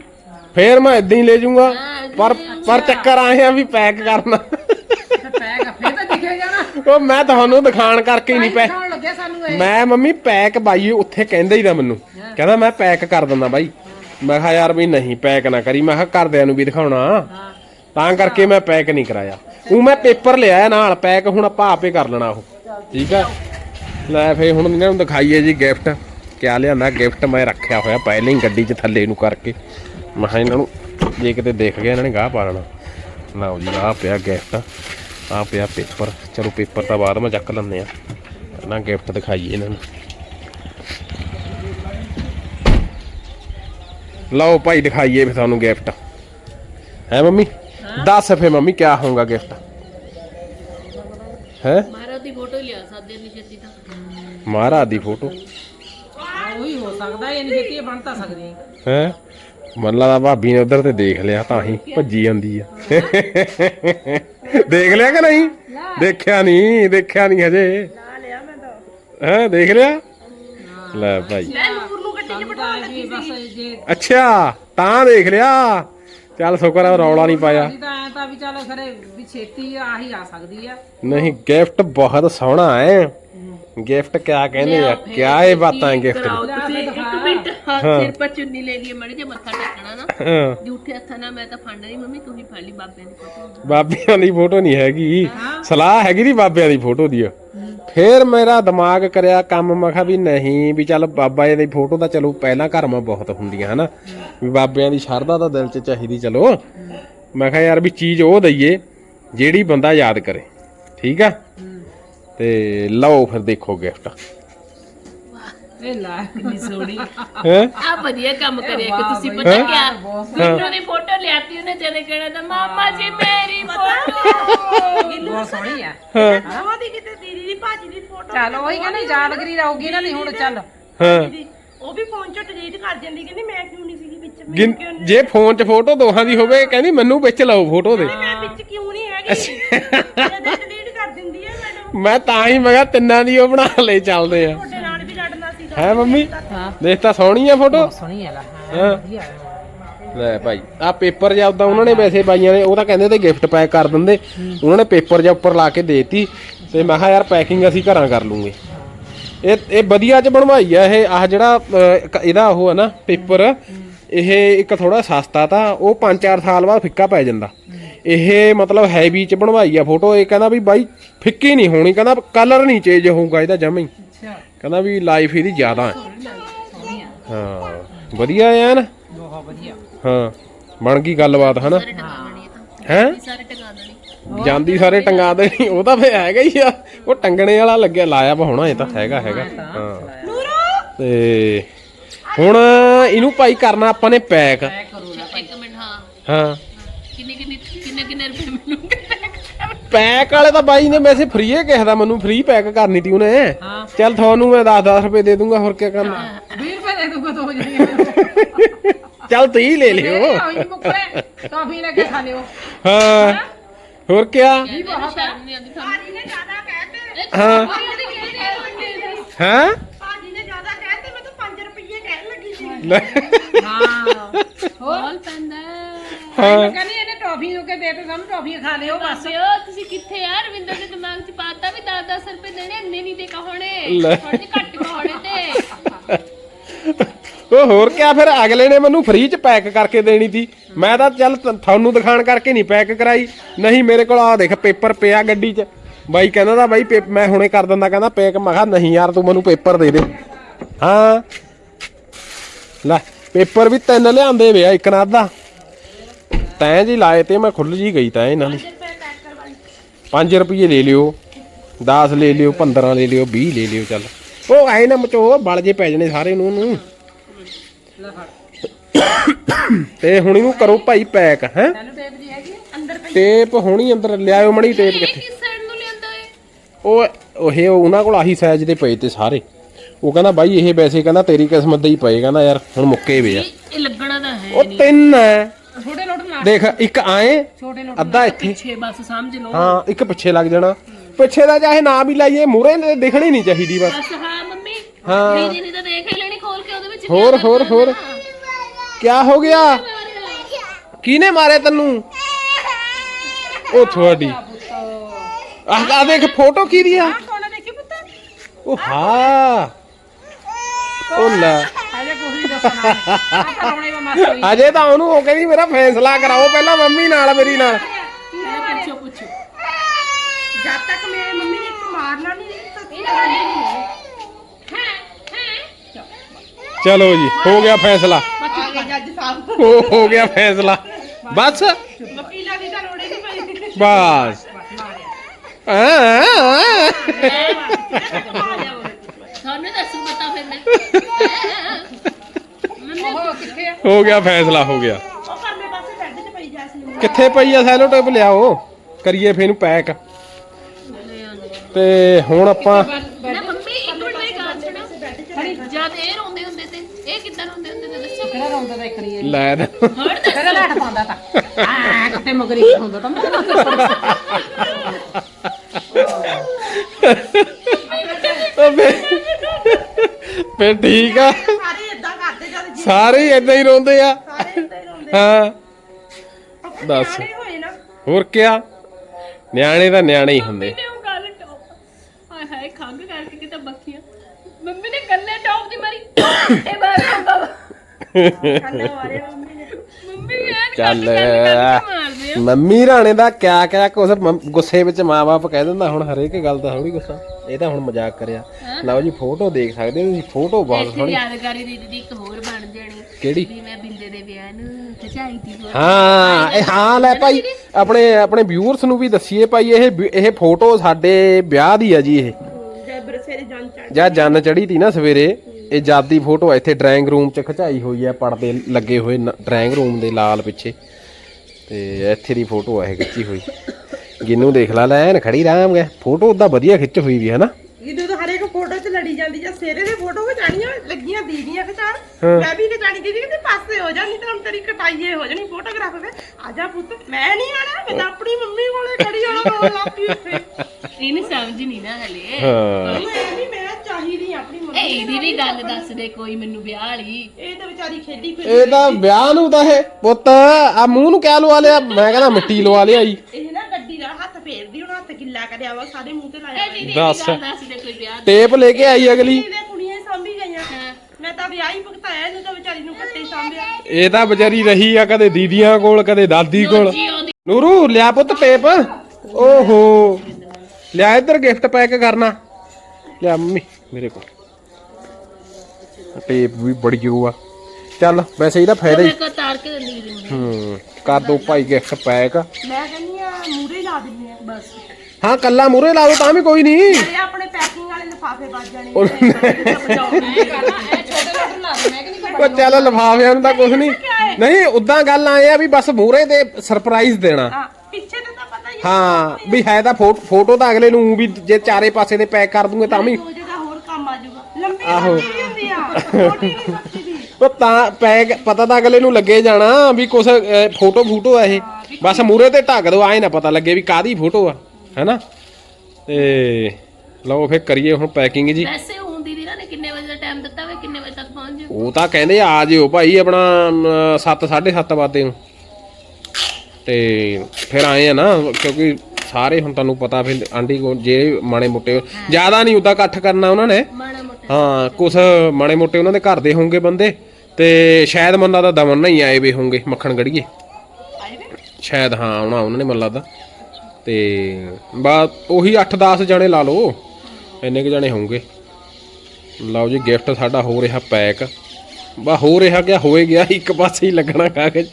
ਫੇਰ ਮੈਂ ਇਦਾਂ ਹੀ ਲੈ ਜਾਊਂਗਾ ਪਰ ਪਰ ਚੱਕਰ ਆਏ ਆ ਵੀ ਪੈਕ ਕਰਨਾ। ਫਿਰ ਪੈਗਾ ਫੇਰ ਤਾਂ ਦਿਖੇਗਾ ਨਾ। ਉਹ ਮੈਂ ਤੁਹਾਨੂੰ ਦਿਖਾਣ ਕਰਕੇ ਹੀ ਨਹੀਂ ਪੈ ਦਿਖਾਉਣ ਲੱਗਿਆ ਸਾਨੂੰ ਇਹ। ਮੈਂ ਮੰਮੀ ਪੈਕ ਬਾਈ ਉੱਥੇ ਕਹਿੰਦਾ ਹੀ ਦਾ ਮੈਨੂੰ। ਕਹਿੰਦਾ ਮੈਂ ਪੈਕ ਕਰ ਦਿੰਦਾ ਬਾਈ। ਮੈਂ ਕਿਹਾ ਯਾਰ ਵੀ ਨਹੀਂ ਪੈਕ ਨਾ ਕਰੀ। ਮੈਂ ਕਿਹਾ ਘਰਦਿਆਂ ਨੂੰ ਵੀ ਦਿਖਾਉਣਾ। ਤਾਂ ਕਰਕੇ ਮੈਂ ਪੈਕ ਨਹੀਂ ਕਰਾਇਆ। ਉਹ ਮੈਂ ਪੇਪਰ ਲਿਆ ਨਾਲ ਪੈਕ ਹੁਣ ਆਪਾਂ ਆਪੇ ਕਰ ਲੈਣਾ ਉਹ। ਠੀਕ ਆ ਲੈ ਫੇ ਹੁਣ ਇਹਨਾਂ ਨੂੰ ਦਿਖਾਈਏ ਜੀ ਗਿਫਟ। ਕਿਆ ਲਿਆਂਦਾ ਗਿਫਟ ਮੈਂ ਰੱਖਿਆ ਹੋਇਆ ਪਹਿਲਾਂ ਹੀ ਗੱਡੀ 'ਚ ਥੱਲੇ ਨੂੰ ਕਰਕੇ। ਮੈਂ ਕਿਹਾ ਇਹਨਾਂ ਨੂੰ ਜੇ ਕਿਤੇ ਦੇਖ ਗਿਆ ਇਹਨਾਂ ਨੇ ਗਾਹ ਪਾ ਲੈਣਾ। ਲਓ ਜੀ ਆਹ ਪਿਆ ਗਿਫਟ ਆਹ ਪਿਆ ਪੇਪਰ ਚਲੋ ਪੇਪਰ ਤਾਂ ਬਾਅਦ ਮੈਂ ਚੱਕ ਲੈਂਦੇ ਆ ਪਹਿਲਾਂ ਗਿਫਟ ਦਿਖਾਈਏ ਇਹਨਾਂ ਨੂੰ। ਲਓ ਭਾਈ ਦਿਖਾਈਏ ਫਿਰ ਤੁਹਾਨੂੰ ਗਿਫਟ ਹੈ ਮੰਮੀ? ਦੱਸ ਫੇ ਮੰਮੀ ਕਿਆ ਹੋਊਗਾ ਗਿਫਟ ਹੈ? ਮਹਾਰਾਜ ਦੀ ਫੋਟੋ ਲਿਆ ਸਕਦੇ ਨਹੀਂ ਛੇਤੀ ਤਾਂ। ਮਹਾਰਾਜ ਦੀ ਫੋਟੋ ਸਕਦਾ ਇਹ ਨਹੀਂ ਕਿ ਇਹ ਬਣ ਤਾਂ ਸਕਦੀ ਹੈ। ਹੈ? ਮਨ ਲਾ ਭਾਬੀ ਨੇ ਉਧਰ ਤੇ ਦੇਖ ਲਿਆ ਤਾਂ ਹੀ ਭੱਜੀ ਜਾਂਦੀ ਆ। ਦੇਖ ਲਿਆ ਕਿ ਨਹੀਂ? ਦੇਖਿਆ ਨਹੀਂ ਦੇਖਿਆ ਨਹੀਂ ਹਜੇ। ਹੈ ਦੇਖ ਲਿਆ? ਲੈ ਭਾਈ। ਸਾਨੂੰ ਤਾਂ ਇਹ ਵੀ ਬਸ ਜੇ ਅੱਛਾ ਤਾਂ ਦੇਖ ਲਿਆ। ਚੱਲ ਸ਼ੁਕਰ ਆ ਰੌਲਾ ਨਹੀਂ ਪਾਇਆ। ਅਸੀਂ ਤਾਂ ਐ ਤਾਂ ਵੀ ਚੱਲ ਖਰੇ ਵੀ ਛੇਤੀ ਆਹੀ ਆ ਸਕਦੀ ਆ। ਨਹੀਂ ਗਿਫਟ ਬਹੁਤ ਸੋਹਣਾ ਹੈ। ਗਿਫਟ ਕਿਆ ਕਹਿੰਦੇ ਆ? ਕਿਆ ਇਹ ਬਾਤਾਂ ਗਿਫਟ ਕਰਾਓ ਤੁਸੀਂ ਇੱਕ ਮਿੰਟ ਹਾਂ। ਸਿਰ ਪਰ ਚੁੰਨੀ ਲੈ ਲਈਏ ਮੜੀ ਜੇ ਮੱਥਾ ਟੇਕਣਾ ਨਾ। ਹਾਂ। ਝੂਠੇ ਹੱਥਾਂ ਨਾਲ ਮੈਂ ਤਾਂ ਫੜ ਨਹੀਂ ਮੰਮੀ ਤੂੰ ਹੀ ਫੜ ਲਈ ਬਾਬੇ ਦੀ ਫੋਟੋ ਬਾਬਿਆਂ ਦੀ ਫੋਟੋ ਨਹੀਂ ਹੈਗੀ। ਸਲਾਹ ਹੈਗੀ ਦੀ ਬਾਬਿਆਂ ਦੀ ਫੋਟੋ ਦੀ। ਫੇਰ ਮੇਰਾ ਦਿਮਾਗ ਕਰਿਆ ਕੰਮ ਮੈਂ ਕਿਹਾ ਵੀ ਨਹੀਂ ਵੀ ਚੱਲ ਬਾਬਾ ਜੀ ਦੀ ਫੋਟੋ ਤਾਂ ਚਲੋ ਪਹਿਲਾਂ ਘਰਮਾਂ ਬਹੁਤ ਹੁੰਦੀਆਂ ਹਨਾ। ਵੀ ਬਾਬਿਆਂ ਦੀ ਸ਼ਰਧਾ ਤਾਂ ਦਿਲ 'ਚ ਚਾਹੀਦੀ ਚਲੋ। ਮੈਂ ਕਿਹਾ ਯਾਰ ਵੀ ਚੀਜ਼ ਉਹ ਦਈਏ ਜਿਹੜੀ ਬੰਦਾ ਯਾਦ ਕਰੇ। ਠੀਕ ਆ? ਤੇ ਲਓ ਫਿਰ ਦੇਖੋ ਗਿਫਟ। ਇਹ ਲੈ ਕਿੰਨੀ ਸੋਹਣੀ। ਹੈ? ਆ ਵਧੀਆ ਕੰਮ ਕਰਿਆ ਕਿ ਤੁਸੀਂ ਪਤਾ ਕਿਆ? ਮੈਨੂੰ ਦੀ ਫੋਟੋ ਲਿਆਤੀ ਉਹਨੇ ਜਦੇ ਕਹਿਣਾ ਤਾਂ ਮਾਮਾ ਜੀ ਮੇਰੀ ਫੋਟੋ ਬਹੁਤ ਸੋਹਣੀ ਆ। ਹਾਂ। ਉਹਦੀ ਕਿਤੇ ਦੀਦੀ ਦੀ ਭਾਜੀ ਦੀ ਫੋਟੋ ਚੱਲ ਉਹੀ ਕਹਿੰਦੇ ਯਾਦਗਰੀ ਰਹੂਗੀ ਇਹਨਾਂ ਦੀ ਹੁਣ ਚੱਲ। ਹਾਂ। ਉਹ ਵੀ ਫੋਨ ਚੋਂ ਡਿਲੀਟ ਕਰ ਦਿੰਦੀ ਕਹਿੰਦੀ ਮੈਂ ਕਿਉਂ ਨਹੀਂ ਸੀਗੀ ਵਿੱਚ ਜੇ ਫੋਨ 'ਚ ਫੋਟੋ ਦੋਹਾਂ ਦੀ ਹੋਵੇ ਕਹਿੰਦੀ ਮੈਨੂੰ ਵਿੱਚ ਲਾਓ ਫੋਟੋ ਦੇ। ਮੈਂ ਵਿੱਚ ਕਿਉਂ ਨਹੀਂ ਹੈਗੀ ਜਦੋਂ ਡਿਲੀਟ ਕਰ ਦਿੰਦੀ ਹੈ ਮੈਡਮ ਮੈਂ ਤਾਂ ਹੀ ਮੈਂ ਕਿਹਾ ਤਿੰਨਾਂ ਦੀ ਉਹ ਬਣਾ ਲੈ ਚੱਲਦੇ ਆ। ਤੁਹਾਡੇ ਨਾਲ ਵੀ ਲੜਨਾ ਸੀ ਹੈ ਮੰਮੀ? ਹਾਂ ਦੇਖ ਤਾਂ ਸੋਹਣੀ ਆ ਫੋਟੋ। ਸੋਹਣੀ ਆ ਲਾ ਹਾਂ ਲੈ ਭਾਈ ਆ ਪੇਪਰ ਜਾਂ ਉਦਾਂ ਉਹਨਾਂ ਨੇ ਵੈਸੇ ਬਾਈਆਂ ਨੇ ਉਹ ਤਾਂ ਕਹਿੰਦੇ ਤੇ ਗਿਫਟ ਪੈਕ ਕਰ ਦਿੰਦੇ। ਉਹਨਾਂ ਨੇ ਪੇਪਰ ਜਾਂ ਉੱਪਰ ਲਾ ਕੇ ਦੇਤੀ ਤੇ ਮੈਂ ਕਿਹਾ ਯਾਰ ਪੈਕਿੰਗ ਅਸੀਂ ਘਰਾਂ ਕਰ ਲੂਗੇ। ਇਹ ਇਹ ਵਧੀਆ ਚ ਬਣਵਾਈ ਆ ਇਹ ਆਹ ਜਿਹੜਾ ਅਹ, ਇੱਕ ਇਹਦਾ ਉਹ ਹੈ ਨਾ ਪੇਪਰ ਇਹ ਇੱਕ ਥੋੜਾ ਸਸਤਾ ਤਾਂ ਉਹ 5-4 ਸਾਲ ਬਾਅਦ ਫਿੱਕਾ ਪੈ ਜਾਂਦਾ। ਇਹ ਮਤਲਬ ਹੈਵੀ ਚ ਬਣਵਾਈ ਆ ਫੋਟੋ ਇਹ ਕਹਿੰਦਾ ਵੀ ਬਾਈ ਫਿੱਕੀ ਨਹੀਂ ਹੋਣੀ ਕਹਿੰਦਾ ਕਲਰ ਨਹੀਂ ਚੇਂਜ ਹੋਊਗਾ ਇਹਦਾ ਜਮਾਂ ਹੀ। ਅੱਛਾ। ਕਹਿੰਦਾ ਵੀ ਲਾਈਫ ਇਹਦੀ ਜ਼ਿਆਦਾ ਹੈ। ਆ। ਹਾਂ ਵਧੀਆ ਐ ਨਾ? ਬਹੁਤ ਵਧੀਆ। ਹਾਂ ਬਣ ਗਈ ਗੱਲਬਾਤ ਹਨਾ? ਹੈ? ਸਾਰੇ ਟੰਗਾ ਦੇਣੀ। ਜਾਂਦੀ ਸਾਰੇ ਟੰਗਾ ਦੇਣੀ ਉਹ ਤਾਂ ਫੇ ਹੈਗਾ ਹੀ ਆ। ਉਹ ਟੰਗਣੇ ਵਾਲਾ ਲੱਗਿਆ ਲਾਇਆ ਵਾ ਹੋਣਾ ਇਹ ਤਾਂ ਹੈਗਾ ਹੈਗਾ। ਹਾਂ। ਤੇ ਹੁਣ ਇਹਨੂੰ ਭਾਈ ਕਰਨਾ ਆਪਾਂ ਨੇ ਪੈਕ। ਮੈਂ ਕਰੂਗਾ ਇੱਕ ਮਿੰਟ ਹਾਂ। ਹਾਂ। ਕਿੰਨੇ ਕਿੰਨੇ ਕਿੰਨੇ ਕਿੰਨੇ ਰੁਪਏ ਮਿਲੂਗੇ ਪੈਕ ਵਾਲੇ ਤਾਂ ਬਾਈ ਨੇ ਵੈਸੇ ਫ੍ਰੀ ਹੀ ਕਿਹਾ ਮੈਨੂੰ ਫ੍ਰੀ ਪੈਕ ਕਰਨੀ ਤੀ ਉਹਨੇ। ਹਾਂ। ਚੱਲ ਤੁਹਾਨੂੰ ਮੈਂ 10-10 ਰੁਪਏ ਦੇ ਦੂੰਗਾ ਹੋਰ ਕੀ ਕਰਨਾ। 20 ਰੁਪਏ ਦੇ ਦੂੰਗਾ ਦੋ ਜਣੀਆਂ ਚੱਲ 30 ਲੈ ਲਿਓ। ਆਈ ਮੁੱਕਰੇ ਟੌਫੀ ਲੈ ਕੇ ਖਾ ਲਿਓ। ਹਾਂ। ਹੋਰ ਕੀ ਮੈਨੂੰ ਸ਼ਰਮ ਨਹੀਂ ਆਉਂਦੀ ਤੁਹਾਨੂੰ। ਨੇ ਜ਼ਿਆਦਾ ਕਹਿਤੇ। ਹਾਂ। ਹਾਂ? ਭਾਜੀ ਨੇ ਜ਼ਿਆਦਾ ਕਹਿਤੇ ਮੈਂ ਤਾਂ 5 ਰੁਪਏ ਕਹਿਣ ਲੱਗੀ ਸੀ। ਹਾਂ। ਬੋਲ ਪੈਂਦਾ। ਹਾਂ ਮੈਂ ਕਹਿੰਦੀ ਇਹਨੇ ਟੌਫੀ ਹੋ ਕੇ ਦੇ ਤੇ ਸਾਨੂੰ ਟੌਫੀ ਖਾ ਲਿਓ ਬਸ। ਪਿਓ ਤੁਸੀਂ ਕਿੱਥੇ ਯਾਰ ਰਵਿੰਦਰ ਦੇ ਦਿਮਾਗ 'ਚ ਪਾਤਾ ਵੀ 10-10 ਰੁਪਏ ਦੇਣੇ ਇੰਨੇ ਨਹੀਂ ਦੇ ਕਹੋਣੇ ਲੈ। ਥੋੜੇ ਜਿਹੇ ਘੱਟ ਕਹੋਣੇ ਤੇ। ਉਹ ਹੋਰ ਕਿਆ ਫਿਰ ਅਗਲੇ ਨੇ ਮੈਨੂੰ ਫ੍ਰੀ ਚ ਪੈਕ ਕਰਕੇ ਦੇਣੀ ਸੀ। ਮੈਂ ਤਾਂ ਚੱਲ ਤ- ਤੁਹਾਨੂੰ ਦਿਖਾਣ ਕਰਕੇ ਨਹੀਂ ਪੈਕ ਕਰਾਈ। ਨਹੀਂ ਮੇਰੇ ਕੋਲ ਆ ਦੇਖ ਪੇਪਰ ਪਿਆ ਗੱਡੀ 'ਚ। ਬਾਈ ਕਹਿੰਦਾ ਤਾਂ ਬਾਈ ਪੇ- ਮੈਂ ਹੁਣੇ ਕਰ ਦਿੰਦਾ ਕਹਿੰਦਾ ਪੈਕ ਮੈਂ ਕਿਹਾ ਨਹੀਂ ਯਾਰ ਤੂੰ ਮੈਨੂੰ ਪੇਪਰ ਦੇ ਦੇ। ਹਾਂ। ਲੈ ਪੇਪਰ ਵੀ ਤਿੰਨ ਲਿਆਂਦੇ ਵੇ ਆ ਇੱਕ ਨਾ ਅੱਧਾ ਤੈਂ ਜੀ ਲਾਏ ਤੇ ਮੈਂ ਖੁੱਲ ਜੀ ਗਈ ਤਾਂ ਇਹਨਾਂ ਦੀ 5 ਰੁਪਏ ਲੈ ਲਿਓ 10 ਲੈ ਲਿਓ 15 ਲੈ ਲਿਓ 20 ਲੈ ਲਿਓ ਚੱਲ। ਉਹ ਐ ਨਾ ਮਚੋ ਬਲ ਜੇ ਪੈ ਜਣੇ ਸਾਰੇ ਨੂੰ ਨੂੰ ਤੇ ਹੁਣ ਇਹਨੂੰ ਕਰੋ ਭਾਈ ਪੈਕ ਹੈ? ਟੇਪ ਹੁਣੀ ਅੰਦਰ ਲਿਆਇਓ ਮੜੀ ਟੇਪ ਕਿੱਥੇ? ਉਹ ਉਹ ਇਹ ਉਹਨਾਂ ਕੋਲ ਆਹੀ ਸਾਈਜ਼ ਦੇ ਪਏ ਤੇ ਸਾਰੇ। ਉਹ ਕਹਿੰਦਾ ਬਾਈ ਇਹ ਵੈਸੇ ਕਹਿੰਦਾ ਤੇਰੀ ਕਿਸਮਤ ਦੇ ਹੀ ਪਏ ਕਹਿੰਦਾ ਯਾਰ ਹੁਣ ਮੁੱਕੇ ਵੇ ਆ। ਇਹ- ਲੱਗਣਾ ਤਾਂ ਹੈ ਉਹ ਤਿੰਨ ਨਾ ਦੇਖ ਇੱਕ ਆਏ ਛੋਟੇ ਲੋਟ ਅੱਧਾ ਇੱਥੇ। ਪਿੱਛੇ ਬਸ ਸਮਝ ਲਓ। ਹਾਂ ਇੱਕ ਪਿੱਛੇ ਲੱਗ ਜਾਣਾ। ਪਿੱਛੇ ਦਾ ਚਾਹੇ ਨਾ ਵੀ ਲਾਈਏ ਮੂਰੇ ਦਿਖਣੀ ਨਹੀਂ ਚਾਹੀਦੀ ਬਸ। ਬਸ ਹਾਂ ਮੰਮੀ। ਹਾਂ। ਦੀਦੀ ਨੇ ਤਾਂ ਦੇਖ ਹੀ ਲੈਣੀ ਖੋਲ ਕੇ ਉਹਦੇ ਵਿੱਚ ਹੋਰ ਕਿਆ ਹੋਰ ਕਰਨਾ ਹੋਰ। ਨਾ। ਕਿਆ ਹੋ ਗਿਆ? ਕਿਹਨੇ ਮਾਰਿਆ? ਤੈਨੂੰ? ਉਹ ਤੁਹਾਡੀ। ਆਹ ਆ ਦੇਖ ਫੋਟੋ ਕੀ ਦੀ ਆ? ਕੌਣ ਦੇਖੀ ਪੁੱਤ? ਉਹ ਹਾਂ। ਉਹ ਲੈ। ਦੱਸਣਾ। ਆ ਵਾ ਜੀ ਅਜੇ ਤਾਂ ਉਹਨੂੰ ਉਹ ਕਹਿੰਦੀ ਮੇਰਾ ਫੈਸਲਾ ਕਰਾਓ ਪਹਿਲਾਂ ਮੰਮੀ ਨਾਲ ਮੇਰੀ ਨਾਲ। ਇਹਨੂੰ ਪੁੱਛੋ ਪੁੱਛੋ। ਜਦ ਤੱਕ ਮੇਰੇ ਮੰਮੀ ਨੇ ਇੱਕ ਮਾਰਨਾ ਨਹੀਂ ਤਾਂ ਚਲੋ ਜੀ ਹੋ ਗਿਆ ਫੈਸਲਾ। ਆ ਗਏ ਜੱਜ ਸਾਹਿਬ। ਹੋ ਹੋ ਗਿਆ ਫੈਸਲਾ। ਬਸ। ਵਕੀਲਾਂ ਦੀ ਤਾਂ ਲੋੜ ਹੀ ਨਹੀਂ ਪਈ। ਬਸ। ਆ। ਤੁਹਾਨੂੰ ਦੱਸੂ ਪਤਾ ਫਿਰ ਮੈਂ ਉਹ ਕਿੱਥੇ ਆ ਹੋ ਗਿਆ ਫੈਸਲਾ ਹੋ ਗਿਆ। ਉਹ ਪਰਲੇ ਪਾਸੇ ਬੈੱਡ 'ਚ ਪਈ ਜਾ ਸੀ ਕਿੱਥੇ ਪਈ ਆ ਸੈਲੋ ਟੇਪ ਲਿਆਓ। ਕਰੀਏ ਫੇਰ ਨੂੰ ਪੈਕ। ਤੇ ਹੁਣ ਆਪਾਂ ਨਾ ਮੰਮੀ ਇੱਕ ਮਿੰਟ ਮੇਰੀ ਗੱਲ ਸੁਣੋ। ਜਦ ਇਹ ਰੋਂਦੇ ਹੁੰਦੇ ਤੇ ਇਹ ਕਿੱਦਾਂ ਰੋਂਦੇ ਹੁੰਦੇ ਤੇ ਦੱਸੋ? ਕਿਹੜਾ ਰੋਂਦਾ ਤਾਂ ਇੱਕ ਨਹੀਂ ਇਹ। ਲੈ ਦੇ। ਹੜ। ਦੱਸ ਕਿਹੜਾ ਲਾਟ ਪਾਉਂਦਾ ਤਾਂ? ਆ ਕਿਤੇ ਮਗਰੀ ਹੁੰਦਾ ਤਾਂ ਮੈਂ। ਉਹ ਫੇਰ- ਫੇਰ ਠੀਕ ਆ। ਸਾਰੇ ਸਾਰੇ ਏਦਾਂ ਹੀ ਰੋਂਦੇ ਆ। ਇਦਾਂ ਹੀ ਦੱਸ। ਹੋਏ ਨਾ। ਹੋਰ ਕਿਆ? ਨਿਆਣੇ ਤਾਂ ਨਿਆਣੇ ਹੀ ਹੁੰਦੇ। ਨੇ ਉਹ ਗੱਲ ਟੋਪ ਹਾਏ ਹਾਏ ਖੰਗ ਕਰਕੇ ਕਿਤੇ ਬੱਖੀਆਂ। ਮੰਮੀ ਨੇ ਗੱਲੇ ਟੋਪ ਦੀ ਮਾਰੀ। ਇਹ। ਖਾਣਾ ਮਾਰੇ ਮੰਮੀ ਐਨ ਚੱਲ। ਮਾਰਦੇ ਆ। ਮੰਮੀ ਰਾਣੇ ਦਾ ਕਿਆ ਕਿਆ ਕੁਛ ਮੰਮ- ਗੁੱਸੇ ਵਿੱਚ ਮਾਂ-ਬਾਪ ਕਹਿ ਦਿੰਦਾ। ਹੁਣ ਹਰੇਕ ਗੱਲ ਦਾ ਥੋੜੀ ਗੁੱਸਾ। ਇਹ ਤਾਂ ਹੁਣ ਮਜ਼ਾਕ ਕਰਿਆ। ਲਓ ਜੀ ਫੋਟੋ ਦੇਖ ਸਕਦੇ ਹੋ ਤੁਸੀਂ। ਫੋਟੋ ਬਹੁਤ ਸੋਹਣੀ। ਯਾਦਗਾਰੀ ਦੀਦੀ ਦੀ ਇੱਕ ਹੋਰ ਕਿਹੜੀ? ਵੀ ਮੈਂ ਬਿੰਦੇ ਦੇ ਵਿਆਹ ਨੂੰ ਖਚਾਈ ਤੀ ਹੋਰ। ਹਾਂ ਇਹ ਹਾਂ ਲੈ ਭਾਈ ਆਪਣੇ ਆਪਣੇ ਵਿਊਅਰਸ ਨੂੰ ਵੀ ਦੱਸੀਏ ਭਾਈ ਇਹ ਵੀ- ਇਹ ਫੋਟੋ ਸਾਡੇ ਵਿਆਹ ਦੀ ਆ ਜੀ ਇਹ। ਜਦ ਬਰਸੇਰੇ ਜਾਨ ਚੜ ਜਾਂ ਜੰਨ ਚੜੀ ਤੀ ਨਾ ਸਵੇਰੇ ਇਹ ਜਦ ਦੀ ਫੋਟੋ ਇੱਥੇ ਡਰਾਇੰਗ ਰੂਮ 'ਚ ਖਚਾਈ ਹੋਈ ਹੈ ਪਰਦੇ ਲੱਗੇ ਹੋਏ ਡਰਾਇੰਗ ਰੂਮ ਦੇ ਲਾਲ ਪਿੱਛੇ। ਤੇ ਇੱਥੇ ਦੀ ਫੋਟੋ ਆ ਇਹ ਖਿੱਚੀ ਹੋਈ। ਗਿੰਨੂ ਦੇਖ ਲਾ ਲੈ ਐਨ ਖੜੀ ਰਾਮ ਗਿਆ। ਫੋਟੋ ਉਦਾਂ ਵਧੀਆ ਖਿੱਚ ਹੋਈ ਵੀ ਹੈ ਨਾ ਇਹ ਤਾਂ ਹਰੇਕ ਫੋਟੋ 'ਚ ਲੜੀ ਜਾਂਦੀ ਜਾਂ ਸੇਰੇ ਦੇ ਫੋਟੋ ਖਿਚਾਣੀਆਂ ਲੱਗੀਆਂ ਦੀਦੀਆਂ ਖਿਚਾਣ ਹਾਂ। ਮੈਂ ਵੀ ਖਿਚਾਣੀ ਦੀਦੀ ਕਹਿੰਦੇ ਪਾਸੇ ਹੋ ਜਾ ਨਹੀਂ ਤਾਂ ਹੁਣ ਤੇਰੀ ਕਟਾਈਏ ਹੋ ਜਾਣੀ ਫੋਟੋਗ੍ਰਾਫਰ ਵੇ ਆ ਜਾ ਪੁੱਤ ਮੈਂ ਨਹੀਂ ਆਣਾ ਮੈਂ ਤਾਂ ਆਪਣੀ ਮੰਮੀ ਕੋਲੇ ਖੜੀ ਆਣਾ ਰੋਣ ਲੱਗ ਪਈ ਉੱਥੇ। ਇਹਨੂੰ ਸਮਝ ਨਹੀਂ ਨਾ ਹਲੇ। ਹਾਂ। ਮੈਂ ਵੀ ਮੈਂ ਚਾਹੀਦੀ ਆਂ ਆਪਣੀ ਮੰਮੀ ਇਹ ਇਹਦੀ ਵੀ ਗੱਲ ਦੱਸ ਦੇ ਕੋਈ ਮੈਨੂੰ ਵਿਆਹ ਵਾਲੀ। ਇਹ ਤਾਂ ਵਿਚਾਰੀ ਖੇਡੀ ਫਿਰ ਇਹ ਤਾਂ ਵਿਆਹ ਨੂੰ ਤਾਂ ਇਹ ਪੁੱਤ ਆ ਮੂੰਹ ਨੂੰ ਕਿਆ ਲਵਾ ਲਿਆ? ਮੈਂ ਕਹਿੰਦਾ ਮਿੱਟੀ ਲਵਾ ਲਿਆ ਜੀ ਇਹ ਨਾ ਗੱਡੀ ਨਾਲ ਹੱਥ ਫੇਰਦੀ ਹੁਣ ਹੱਥ ਗਿੱਲਾ ਕਰਿਆ ਵਾ ਸਾਰੇ ਮੂੰਹ ਤੇ ਲਾਇਆ ਇਹ ਦੀਦੀ ਦੀ ਦੱਸ। ਗੱਲ ਦੱਸ ਦੇ ਕੋਈ ਵਿਆਹ ਦੀ। ਟੇਪ ਲੈ ਕੇ ਆਈ ਅਗਲੀ। ਇਹਦੇ ਕੁੜੀਆਂ ਹੀ ਸਾਂਭੀ ਗਈਆਂ। ਹਾਂ। ਮੈਂ ਤਾਂ ਵਿਆਹ ਹੀ ਭੁਗਤਾਇਆ ਇਹਨੂੰ ਤਾਂ ਵਿਚਾਰੀ ਨੂੰ ਕੱਟੇ ਸਾਂਭਿਆ। ਇਹ ਤਾਂ ਵਿਚਾਰੀ ਰਹੀ ਆ ਕਦੇ ਦੀਦੀਆਂ ਕੋਲ ਕਦੇ ਦਾਦੀ ਕੋਲ। ਨੂਰੂ ਲਿਆ ਪੁੱਤ ਟੇਪ ਓਹੋ। ਲਿਆ ਇੱਧਰ ਗਿਫਟ ਪੈਕ ਕਰਨਾ। ਲਿਆ ਮੰਮੀ ਮੇਰੇ ਕੋਲ। ਟੇਪ ਵੀ ਬੜੀ ਓ ਆ। ਚੱਲ ਵੈਸੇ ਇਹਦਾ ਫਾਇਦਾ ਹੀ। ਮੇਰੇ ਕੋ ਤਾਰ ਕੇ ਦਿੰਦੀ ਦੀ ਮੈਨੂੰ ਹੂੰ ਕਰ ਦੋ ਭਾਈ ਗਿਫਟ ਪੈਕ। ਮੈਂ ਕਹਿੰਦੀ ਆ ਮੂਰੇ ਲਾ ਦਿੰਦੇ ਆ ਬਸ। ਹਾਂ ਕੱਲਾ ਮੂਰੇ ਲਾ ਦੋ ਤਾਂ ਵੀ ਕੋਈ ਨਹੀਂ। ਇਹ ਆਪਣੇ ਪੈਕਿੰਗ ਵਾਲੇ ਲਿਫਾਫੇ ਵੱਜ ਜਾਣੇ ਨੇ ਬਚਾਉਣੇ ਇਹ ਗੱਲ ਆ ਇਹ ਛੋਟੇ ਲੋਟ ਲਾ ਦੇ ਮੈਂ ਕਿ ਨਹੀਂ ਉਹ ਚੱਲ ਲਫਾਫਿਆਂ ਨੂੰ ਤਾਂ ਕੁਝ ਨਹੀਂ। ਨਹੀਂ ਉਦਾਂ ਗੱਲ ਆਏ ਆ ਵੀ ਬਸ ਮੂਰੇ ਤੇ ਸਰਪ੍ਰਾਈਜ਼ ਦੇਣਾ। ਹਾਂ ਪਿੱਛੇ ਤੇ ਤਾਂ ਪਤਾ ਹੀ ਆ ਹਾਂ ਵੀ ਹੈ ਤਾਂ ਫੋਟੋ ਫੋਟੋ ਤਾਂ ਅਗਲੇ ਨੂੰ ਵੀ ਜੇ ਚਾਰੇ ਪਾਸੇ ਤੇ ਪੈਕ ਕਰ ਦੂੰਗੇ ਤਾਂ ਵੀ। ਦੋ ਜਗ੍ਹਾ ਹੋਰ ਕੰਮ ਆ ਜਾਊਗਾ। ਲੰਬੀ ਆਹੋ। ਸੱਚੀ ਵੀ ਹੁੰਦੀ ਆ। ਛੋਟੀ ਨਹੀਂ ਸੱਚੀ ਦੀ ਉਹ ਤਾਂ ਪੈਕ ਪਤਾ ਤਾਂ ਅਗਲੇ ਨੂੰ ਲੱਗੇ ਜਾਣਾ ਵੀ ਕੁਛ ਫੋਟੋ ਫੋਟੋ ਆ ਇਹ। ਬਸ ਮੂਰੇ ਤੇ ਢੱਕ ਦੋ ਆਏ ਨਾ ਪਤਾ ਲੱਗੇ ਵੀ ਕਾਦੀ ਫੋਟੋ ਆ। ਹੈਨਾ? ਤੇ ਲਓ ਫਿਰ ਕਰੀਏ ਹੁਣ ਪੈਕਿੰਗ ਜੀ। ਵੈਸੇ ਹੁਣ ਦੀਦੀ ਨਾ ਕਿੰਨੇ ਵਜੇ ਦਾ ਟਾਈਮ ਦਿੱਤਾ ਵੇ? ਕਿੰਨੇ ਵਜੇ ਤੱਕ ਪਹੁੰਚ ਜਾਓ ਉਹ ਤਾਂ ਕਹਿੰਦੇ ਆ ਜਿਓ ਭਾਈ ਆਪਣਾ 7 7:30 ਵਜੇ ਨੂੰ। ਤੇ ਫਿਰ ਆਏ ਆ ਨਾ ਕਿਉਂਕਿ ਸਾਰੇ ਹੁਣ ਤੁਹਾਨੂੰ ਪਤਾ ਫਿਰ ਕੋ ਜੇ ਮਾੜੇ ਮੋਟੇ ਜ਼ਿਆਦਾ ਨਹੀਂ ਉਦਾਂ ਇਕੱਠ ਕਰਨਾ ਉਹਨਾਂ ਨੇ। ਹਾਂ ਕੁਛ ਮਾੜੇ ਮੋਟੇ ਉਹਨਾਂ ਦੇ ਘਰ ਦੇ ਹੋਣਗੇ ਬੰਦੇ। ਤੇ ਸ਼ਾਇਦ ਮੰਨਾ ਦਾ ਦਮਨ ਨਹੀਂ ਆਏ ਵੇ ਹੋਣਗੇ ਮੱਖਣ ਗੜੀਏ। ਸ਼ਾਇਦ ਹਾਂ ਆਉਣਾ ਉਹਨਾਂ ਨੇ ਮੱਲਾ ਦਾ। ਤੇ ਬਾ ਉਹੀ 8-10 ਜਣੇ ਲਾ ਲਓ ਇੰਨੇ ਕੁ ਜਣੇ ਹੋਣਗੇ। ਲਓ ਜੀ ਗਿਫਟ ਸਾਡਾ ਹੋ ਰਿਹਾ ਪੈਕ। ਬਾ ਹੋ ਰਿਹਾ ਗਿਆ ਹੋਏ ਗਿਆ ਇੱਕ ਪਾਸੇ ਹੀ ਲੱਗਣਾ ਕਾਗਜ਼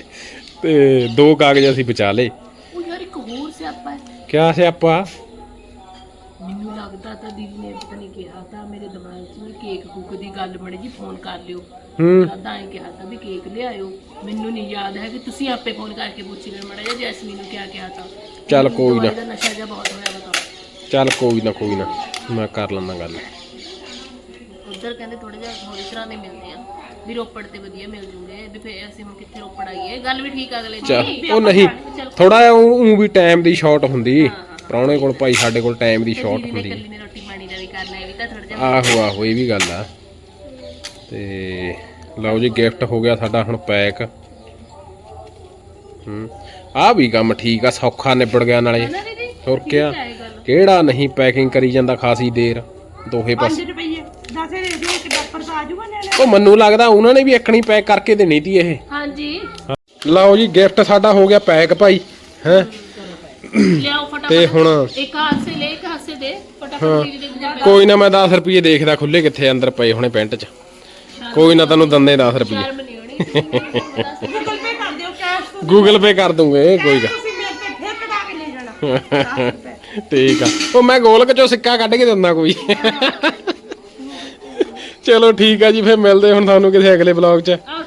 ਤੇ ਦੋ ਕਾਗਜ਼ ਅਸੀਂ ਬਚਾ ਲਏ। ਉਹ ਯਾਰ ਇੱਕ ਹੋਰ ਸਿਆਪਾ ਹੈ। ਕਿਆ ਸਿਆਪਾ? ਮੈਨੂੰ ਲੱਗਦਾ ਤਾਂ ਦੀਦੀ ਨੇ ਪਤਾ ਨਹੀਂ ਕਿਹਾ ਤਾਂ ਮੇਰੇ ਦਿਮਾਗ 'ਚ ਕੇਕ ਕੁੱਕ ਦੀ ਗੱਲ ਬਣੀ ਜੀ ਫੋਨ ਕਰ ਲਿਓ। ਹੂੰ। ਲੱਗਦਾ ਐ ਕਿਹਾ ਤਾਂ ਵੀ ਕੇਕ ਲਿਆਇਓ। ਮੈਨੂੰ ਨਹੀਂ ਯਾਦ ਹੈ ਕਿ ਤੁਸੀਂ ਆਪੇ ਫੋਨ ਕਰਕੇ ਪੁੱਛ ਲਿਓ ਮੜਾ ਜਿਹਾ ਜੈਸਮੀਨ ਨੂੰ ਕਿਹਾ ਕਿਹਾ ਤਾਂ। ਚੱਲ ਕੋਈ ਨਾ। ਦਵਾਈ ਦਾ ਨਸ਼ਾ ਜਿਹਾ ਬਹੁਤ ਹੋਇਆ ਬਤਾ ਚੱਲ ਕੋਈ ਨਾ ਕੋਈ ਨਾ। ਮੈਂ ਕਰ ਲੈਂਦਾ ਗੱਲ। ਉਧਰ ਕਹਿੰਦੇ ਥੋੜੇ ਜਿਹਾ ਹੋਰ ਇਸ ਤਰ੍ਹਾਂ ਦੇ ਮਿਲਦੇ ਆ। ਵੀ ਰੋਪੜ ਤੇ ਵਧੀਆ ਮਿਲ ਜੂਗੇ। ਵੀ ਫੇਰ ਅਸੀਂ ਹੁਣ ਕਿੱਥੇ ਰੋਪੜ ਆਈਏ। ਗੱਲ ਵੀ ਠੀਕ ਆ ਅਗਲੇ ਚੱਲ ਦੀ ਉਹ ਨਹੀਂ। ਥੋੜਾ ਉਹ ਵੀ ਟਾਈਮ ਦੀ ਸ਼ਾਰਟ ਹੁੰਦੀ। ਪ੍ਰਾਹੁਣੇ ਕੋਲ ਭਾਈ ਸਾਡੇ ਕੋਲ ਟਾਈਮ ਦੀ ਸ਼ਾਰਟ ਹੁੰਦੀ। ਇਕੱਲੀ ਨੇ ਰੋਟੀ ਪਾਣੀ ਦਾ ਵੀ ਕਰਨਾ ਹੈ ਵੀ ਤਾਂ ਥੋੜਾ ਜਿਹਾ ਆਹੋ ਆਹੋ ਇਹ ਵੀ ਗੱਲ ਆ। ਤੇ ਲਓ ਜੀ ਗਿਫਟ ਹੋ ਗਿਆ ਸਾਡਾ ਹੁਣ ਪੈਕ। ਹੂੰ ਆ ਵੀ ਕੰਮ ਠੀਕ ਆ ਸੌਖਾ ਨਿਬੜ ਗਿਆ ਨਾਲੇ। ਹੋਰ ਕਿਆ? ਕਿਹੜਾ ਨਹੀਂ ਪੈਕਿੰਗ ਕਰੀ ਜਾਂਦਾ ਖਾਸੀ ਦੇਰ? ਦੋਹੇ ਪਾਸੇ। 5 ਰੁਪਏ 10 ਦੇ ਦਿਓ ਇੱਕ ਡੱਪਰ ਤਾਂ ਆ ਜਾਊਗਾ ਨਿਆਣੇ ਉਹ ਮੈਨੂੰ ਲੱਗਦਾ ਉਹਨਾਂ ਨੇ ਵੀ ਇੱਕਣੀ ਪੈਕ ਕਰਕੇ ਦੇਣੀ ਤੀ ਇਹ। ਹਾਂਜੀ। ਲਓ ਜੀ ਗਿਫਟ ਸਾਡਾ ਹੋ ਗਿਆ ਪੈਕ ਭਾਈ ਹੈ? ਲਿਆਓ ਫਟਾਫਟ। ਤੇ ਹੁਣ ਇੱਕ ਹੱਥ ਸੇ ਲੈ ਇੱਕ ਹੱਥ ਸੇ ਦੇ ਫਟਾਫਟ ਕੋਈ ਨਾ ਮੈਂ 10 ਰੁਪਏ ਦੇਖਦਾ ਖੁੱਲੇ ਕਿੱਥੇ ਅੰਦਰ ਪਏ ਹੋਣੇ ਪੈਂਟ 'ਚ। ਕੋਈ ਨਾ ਤੈਨੂੰ ਦੰਦੇ 10 ਰੁਪਏ ਸ਼ਰਮ ਨਹੀਂ ਹੋਣੀ ਗੂਗਲ ਪੇ ਕਰ ਦਿਓ ਕੈਸ਼ ਤੋਂ ਗੂਗਲ ਪੇ ਕਰ ਦੂੰਗੇ ਕੋਈ ਗੱਲ। ਤੁਸੀਂ ਮੇਰੇ ਤੇ ਫੇਰ ਕਢਾ ਕੇ ਲੈ ਜਾਣਾ 10 ਰੁਪਏ। ਠੀਕ ਆ। ਉਹ ਮੈਂ ਗੋਲਕ ਚੋਂ ਸਿੱਕਾ ਕੱਢ ਕੇ ਦਿੰਦਾ ਕੋਈ। ਚਲੋ ਠੀਕ ਆ ਜੀ ਫਿਰ ਮਿਲਦੇ ਹੁਣ ਤੁਹਾਨੂੰ ਕਿਸੇ ਅਗਲੇ ਬਲੌਗ 'ਚ। ਆਹ